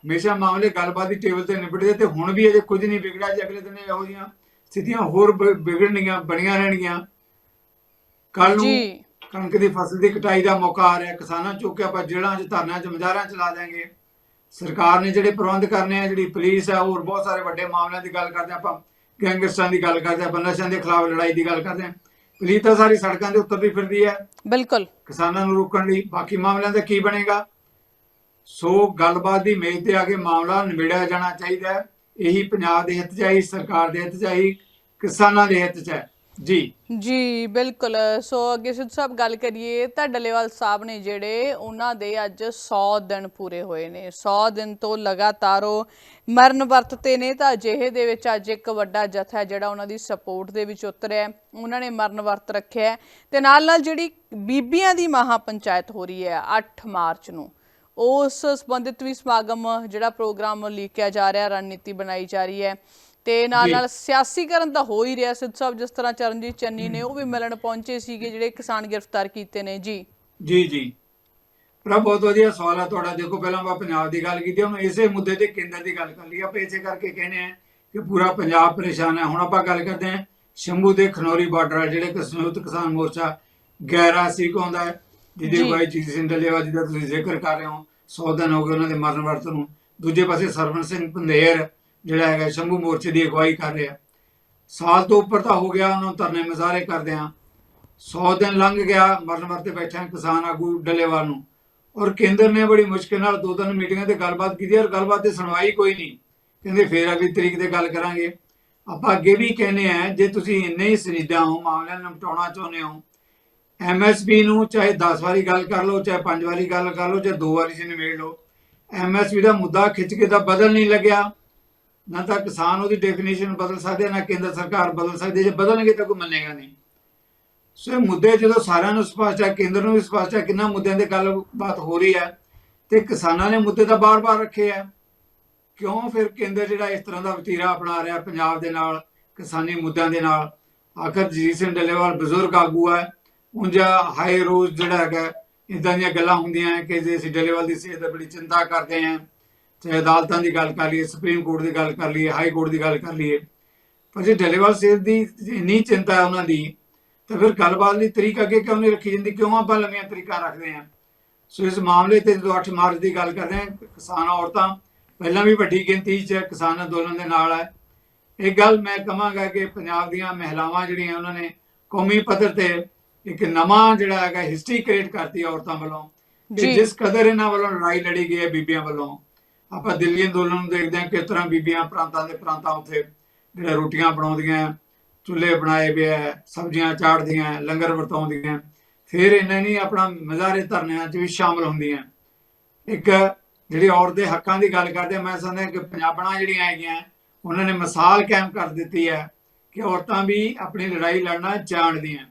ਹਮੇਸ਼ਾ ਮਾਮਲੇ ਗੱਲਬਾਤ ਦੀ ਟੇਬਲ ਤੇ ਨਿਬੜਦੇ ਤੇ ਹੁਣ ਵੀ ਅਜੇ ਕੁਝ ਨਹੀਂ ਵਿਗੜਿਆ ਜੇ। ਅਗਲੇ ਦਿਨ ਇਹੋ ਜਿਹੀਆਂ ਸਥਿਤੀਆਂ ਹੋਰ ਵਿਗੜਨਗੀਆਂ ਬਣੀਆਂ ਰਹਿਣਗੀਆਂ। ਕੱਲ ਨੂੰ ਕਣਕ ਦੀ ਫਸਲ ਦੀ ਕਟਾਈ ਦਾ ਮੌਕਾ ਆ ਰਿਹਾ ਕਿਸਾਨਾਂ ਚੁੱਕ ਕੇ ਆਪਾਂ ਜੇਲ੍ਹਾਂ 'ਚ ਧਰਨਿਆਂ 'ਚ ਮਜ਼ਾਰਾਂ 'ਚ ਲਾ ਦੇਾਂਗੇ ਸਰਕਾਰ ਨੇ ਜਿਹੜੇ ਪ੍ਰਬੰਧ ਕਰਨੇ ਆ ਜਿਹੜੀ ਪੁਲਿਸ ਆ ਹੋਰ ਬਹੁਤ ਸਾਰੇ ਵੱਡੇ ਮਾਮਲਿਆਂ ਦੀ ਗੱਲ ਕਰਦੇ ਆਪਾਂ ਗੈਂਗਸਟਰਾਂ ਦੀ ਗੱਲ ਕਰਦੇ ਆਪਾਂ ਨਸ਼ਿਆਂ ਦੇ ਖਿਲਾਫ ਲੜਾਈ ਦੀ ਗੱਲ ਕਰਦੇ ਆ। ਪੁਲਿਸ ਤਾਂ ਸਾਰੀ ਸੜਕਾਂ ਦੇ ਉੱਤਰਦੀ ਫਿਰਦੀ ਹੈ ਬਿਲਕੁਲ। ਕਿਸਾਨਾਂ ਨੂੰ ਰੋਕਣ ਲਈ ਬਾਕੀ ਮਾਮਲਿਆਂ ਦਾ ਕੀ ਬਣੇਗਾ? ਸੋ ਗੱਲਬਾਤ ਦੀ ਮੇਜ਼ ਤੇ ਆ ਕੇ ਮਾਮਲਾ ਨਿਬੇੜਿਆ ਜਾਣਾ ਚਾਹੀਦਾ ਹੈ। ਇਹੀ ਪੰਜਾਬ ਦੇ ਹਿੱਤ 'ਚ ਹੈ ਇਹੀ ਸਰਕਾਰ ਦੇ ਹਿੱਤ 'ਚ ਹੈ ਇਹੀ ਕਿਸਾਨਾਂ ਦੇ ਹਿੱਤ 'ਚ ਹੈ। ਜੀ। ਜੀ, ਬਿਲਕੁਲ। ਸੋ ਅੱਗੇ ਸਿੱਧੂ ਸਾਹਿਬ ਗੱਲ ਕਰੀਏ ਤਾਂ ਡੱਲੇਵਾਲ ਸਾਹਿਬ ਨੇ ਜਿਹੜੇ ਉਹਨਾਂ ਦੇ ਅੱਜ 100 ਦਿਨ ਪੂਰੇ ਹੋਏ ਨੇ। 100 ਦਿਨ ਤੋਂ ਲਗਾਤਾਰ ਉਹ ਮਰਨ ਵਰਤਤੇ ਨੇ ਤਾਂ ਅਜਿਹੇ ਦੇ ਵਿੱਚ ਅੱਜ ਇੱਕ ਵੱਡਾ ਜਥਾ ਜਿਹੜਾ ਉਹਨਾਂ ਦੀ ਸਪੋਰਟ ਦੇ ਵਿੱਚ ਉਤਰਿਆ ਉਹਨਾਂ ਨੇ ਮਰਨ ਵਰਤ ਰੱਖਿਆ ਹੈ ਤੇ ਨਾਲ ਨਾਲ ਜਿਹੜੀ ਬੀਬੀਆਂ ਦੀ ਮਹਾ ਪੰਚਾਇਤ ਹੋ ਰਹੀ ਹੈ 8 ਮਾਰਚ ਨੂੰ। ਉਸ ਸੰਬੰਧਿਤ ਵੀ ਸਮਾਗਮ ਜਿਹੜਾ ਪ੍ਰੋਗਰਾਮ ਲਿਖਿਆ ਜਾ ਰਿਹਾ, ਰਣਨੀਤੀ ਬਣਾਈ ਜਾ ਰਹੀ ਹੈ। ਤੇ ਨਾਲ ਜੀ। ਨਾਲ ਸਿਆਸੀਕਰਨ ਤਾਂ ਹੋ ਹੀ ਰਿਹਾ ਸਿੱਧ ਸਾਹਿਬ ਜਿਸ ਤਰ੍ਹਾਂ ਚਰਨਜੀਤ ਚੰਨੀ ਨੇ ਉਹ ਵੀ ਮਿਲਣ ਪਹੁੰਚੇ ਸੀਗੇ ਜਿਹੜੇ ਕਿਸਾਨ ਗ੍ਰਿਫਤਾਰ ਕੀਤੇ ਨੇ। ਜੀ। ਜੀ ਜੀ। ਪਰ ਬਹੁਤ ਵਧੀਆ ਸਵਾਲ ਹੈ ਤੁਹਾਡਾ। ਦੇਖੋ ਪਹਿਲਾਂ ਆਪਾਂ ਪੰਜਾਬ ਦੀ ਗੱਲ ਕੀਤੀ ਹੁਣ ਇਸੇ ਮੁੱਦੇ ਤੇ ਕੇਂਦਰ ਦੀ ਗੱਲ ਕਰ ਲਈ। ਆਪਾਂ ਇਸੇ ਕਰਕੇ ਕਹਿੰਦੇ ਆ ਕਿ ਪੂਰਾ ਪੰਜਾਬ ਪਰੇਸ਼ਾਨ ਹੈ। ਹੁਣ ਆਪਾਂ ਗੱਲ ਕਰਦੇ ਹਾਂ ਸ਼ੰਭੂ ਦੇ ਖਨੌਰੀ ਬਾਰਡਰ ਆ ਜਿਹੜੇ ਕਿ ਸੰਯੁਕਤ ਕਿਸਾਨ ਮੋਰਚਾ ਗੈਰਾ ਸੀ ਕਹਿੰਦਾ ਹੈ ਜਿਹਦੇ ਜੀ। ਬਾਈ ਜੀ ਸਿੰਘ ਡੱਲੇਵਾ ਜਿਹਦਾ ਤੁਸੀਂ ਜ਼ਿਕਰ ਕਰ ਰਹੇ ਹੋ। 100 ਦਿਨ ਹੋ ਗਏ ਉਹਨਾਂ ਦੇ ਮਰਨ ਵਰਤ ਨੂੰ। ਦੂਜੇ ਪਾਸੇ ਸਰਵਨ ਸਿੰਘ ਪੰਧੇਰ ਜਿਹੜਾ ਹੈਗਾ ਸ਼ੰਭੂ ਮੋਰਚੇ ਦੀ ਅਗਵਾਈ ਕਰ ਰਿਹਾ। ਸਾਲ ਤੋਂ ਉੱਪਰ ਤਾਂ ਹੋ ਗਿਆ, ਉਹਨਾਂ ਨੂੰ ਧਰਨੇ ਮਜ਼ਾਰੇ ਕਰਦੇ ਆ 100 ਦਿਨ ਲੰਘ ਗਿਆ ਮਰਨ ਵਰਤੇ ਬੈਠੇ ਕਿਸਾਨ ਆਗੂ ਡੱਲੇਵਾਲ ਨੂੰ। ਔਰ ਕੇਂਦਰ ਨੇ ਬੜੀ ਮੁਸ਼ਕਿਲ ਨਾਲ ਦੋ ਤਿੰਨ ਮੀਟਿੰਗਾਂ ਤੇ ਗੱਲਬਾਤ ਕੀਤੀ ਔਰ ਗੱਲਬਾਤ ਤੇ ਸੁਣਵਾਈ ਕੋਈ ਨਹੀਂ। ਕਹਿੰਦੇ ਫੇਰ ਅਗਲੀ ਤਰੀਕ ਤੇ ਗੱਲ ਕਰਾਂਗੇ। ਆਪਾਂ ਅੱਗੇ ਵੀ ਕਹਿੰਦੇ ਆ ਜੇ ਤੁਸੀਂ ਇੰਨੇ ਹੀ ਸੰਜੀਦਾ ਹੋ, ਮਾਮਲਿਆਂ ਨੂੰ ਨਿਪਟਾਉਣਾ ਚਾਹੁੰਦੇ ਹੋ ਐਮਐਸਪੀ ਨੂੰ ਚਾਹੇ 10 ਵਾਰੀ ਗੱਲ ਕਰ ਲਓ, ਚਾਹੇ 5 ਵਾਰੀ ਗੱਲ ਕਰ ਲਓ, ਚਾਹੇ ਦੋ ਵਾਰੀ ਚ ਨਿਬੇੜ ਲਓ ਐਮਐਸਪੀ ਦਾ ਮੁੱਦਾ ਖਿੱਚ ਕੇ ਤਾਂ ਬਦਲ ਨਹੀਂ ਲੱਗਿਆ। ਨਾ ਤਾਂ ਕਿਸਾਨ ਉਹਦੀ ਡੈਫੀਨੇਸ਼ਨ ਬਦਲ ਸਕਦੇ ਆ, ਨਾ ਕੇਂਦਰ ਸਰਕਾਰ ਬਦਲ ਸਕਦੀ ਹੈ। ਜੇ ਬਦਲਣਗੇ ਤਾਂ ਕੋਈ ਮੰਨੇਗਾ ਨਹੀਂ। ਸੋ ਇਹ ਮੁੱਦੇ ਜਦੋਂ ਸਾਰਿਆਂ ਨੂੰ ਸਪਸ਼ਟ ਹੈ ਕੇਂਦਰ ਨੂੰ ਵੀ ਸਪਸ਼ਟ ਹੈ ਕਿੰਨਾ ਮੁੱਦਿਆਂ ਤੇ ਗੱਲਬਾਤ ਹੋ ਰਹੀ ਹੈ ਤੇ ਕਿਸਾਨਾਂ ਨੇ ਮੁੱਦੇ ਤਾਂ ਬਾਰ-ਬਾਰ ਰੱਖੇ ਆ। ਕਿਉਂ ਫਿਰ ਕੇਂਦਰ ਜਿਹੜਾ ਇਸ ਤਰ੍ਹਾਂ ਦਾ ਵਤੀਰਾ ਅਪਣਾ ਰਿਹਾ ਪੰਜਾਬ ਦੇ ਨਾਲ ਕਿਸਾਨੀ ਮੁੱਦਿਆਂ ਦੇ ਨਾਲ? ਆਖਰ ਜੀ ਸਿੰਘ ਡੱਲੇਵਾਲ ਬਜ਼ੁਰਗ ਆਗੂ ਹੈ ਉਂਝਾ ਹਾਈ ਰੋਜ਼ ਜਿਹੜਾ ਹੈਗਾ ਇਦਾਂ ਦੀਆਂ ਗੱਲਾਂ ਹੁੰਦੀਆਂ ਕਿ ਜੇ ਅਸੀਂ ਡੱਲੇਵਾਲ ਦੀ ਸਿਹਤ ਬੜੀ ਚਿੰਤਾ ਕਰਦੇ ਹਾਂ ਚਾਹੇ ਅਦਾਲਤਾਂ ਦੀ ਗੱਲ ਕਰ ਲਈਏ ਸੁਪਰੀਮ ਕੋਰਟ ਦੀ ਗੱਲ ਕਰ ਲਈਏ ਹਾਈ ਕੋਰਟ ਦੀ ਗੱਲ ਕਰ ਲਈਏ ਪਰ ਜੇ ਡੱਲੇਵਾਲ ਸਿਹਤ ਦੀ ਇੰਨੀ ਚਿੰਤਾ ਹੈ ਉਹਨਾਂ ਦੀ ਤਾਂ ਫਿਰ ਗੱਲਬਾਤ ਲਈ ਤਰੀਕ ਅੱਗੇ ਕਿਉਂ ਨਹੀਂ ਰੱਖੀ ਜਾਂਦੀ? ਕਿਉਂ ਆਪਾਂ ਲੰਮੀਆਂ ਤਰੀਕਾਂ ਰੱਖਦੇ ਹਾਂ? ਸੋ ਇਸ ਮਾਮਲੇ ਤੇ ਜਦੋਂ 8 ਮਾਰਚ ਦੀ ਗੱਲ ਕਰਦੇ ਹਾਂ ਕਿਸਾਨ ਔਰਤਾਂ ਪਹਿਲਾਂ ਵੀ ਵੱਡੀ ਗਿਣਤੀ 'ਚ ਕਿਸਾਨ ਅੰਦੋਲਨ ਦੇ ਨਾਲ ਹੈ ਇਹ ਗੱਲ ਮੈਂ ਕਹਾਂਗਾ ਕਿ ਪੰਜਾਬ ਦੀਆਂ ਮਹਿਲਾਵਾਂ ਜਿਹੜੀਆਂ ਉਹਨਾਂ ਨੇ ਕੌਮੀ ਪੱਧਰ ਤੇ ਇੱਕ ਨਵਾਂ ਜਿਹੜਾ ਹੈਗਾ ਹਿਸਟਰੀ ਕ੍ਰੀਏਟ ਕਰਤੀ ਔਰਤਾਂ ਵੱਲੋਂ। ਜਿਸ ਕਦਰ ਇਹਨਾਂ ਵੱਲੋਂ ਲੜਾਈ ਲੜੀ ਗਈ ਹੈ ਬੀਬੀਆਂ ਵੱਲੋਂ ਆਪਾਂ ਦਿੱਲੀ ਅੰਦੋਲਨ ਨੂੰ ਦੇਖਦੇ ਹਾਂ ਕਿਸ ਤਰ੍ਹਾਂ ਬੀਬੀਆਂ ਪ੍ਰਾਂਤਾਂ ਦੇ ਪ੍ਰਾਂਤਾਂ ਉੱਥੇ ਜਿਹੜਾ ਰੋਟੀਆਂ ਬਣਾਉਂਦੀਆਂ ਚੁੱਲ੍ਹੇ ਬਣਾਏ ਪਏ ਹੈ, ਸਬਜ਼ੀਆਂ ਚਾੜਦੀਆਂ ਲੰਗਰ ਵਰਤਾਉਂਦੀਆਂ ਫਿਰ ਇਹਨਾਂ ਨੇ ਆਪਣਾ ਮਜ਼ਾਰੇ ਧਰਨਿਆਂ 'ਚ ਵੀ ਸ਼ਾਮਲ ਹੁੰਦੀਆਂ ਇੱਕ ਜਿਹੜੀ ਔਰਤ ਦੇ ਹੱਕਾਂ ਦੀ ਗੱਲ ਕਰਦੇ ਮੈਂ ਸਮਝਦਾ ਕਿ ਪੰਜਾਬਣਾਂ ਜਿਹੜੀਆਂ ਹੈਗੀਆਂ, ਉਹਨਾਂ ਨੇ ਮਿਸਾਲ ਕਾਇਮ ਕਰ ਦਿੱਤੀ ਹੈ ਕਿ ਔਰਤਾਂ ਵੀ ਆਪਣੀ ਲੜਾਈ ਲੜਨਾ ਜਾਣਦੀਆਂ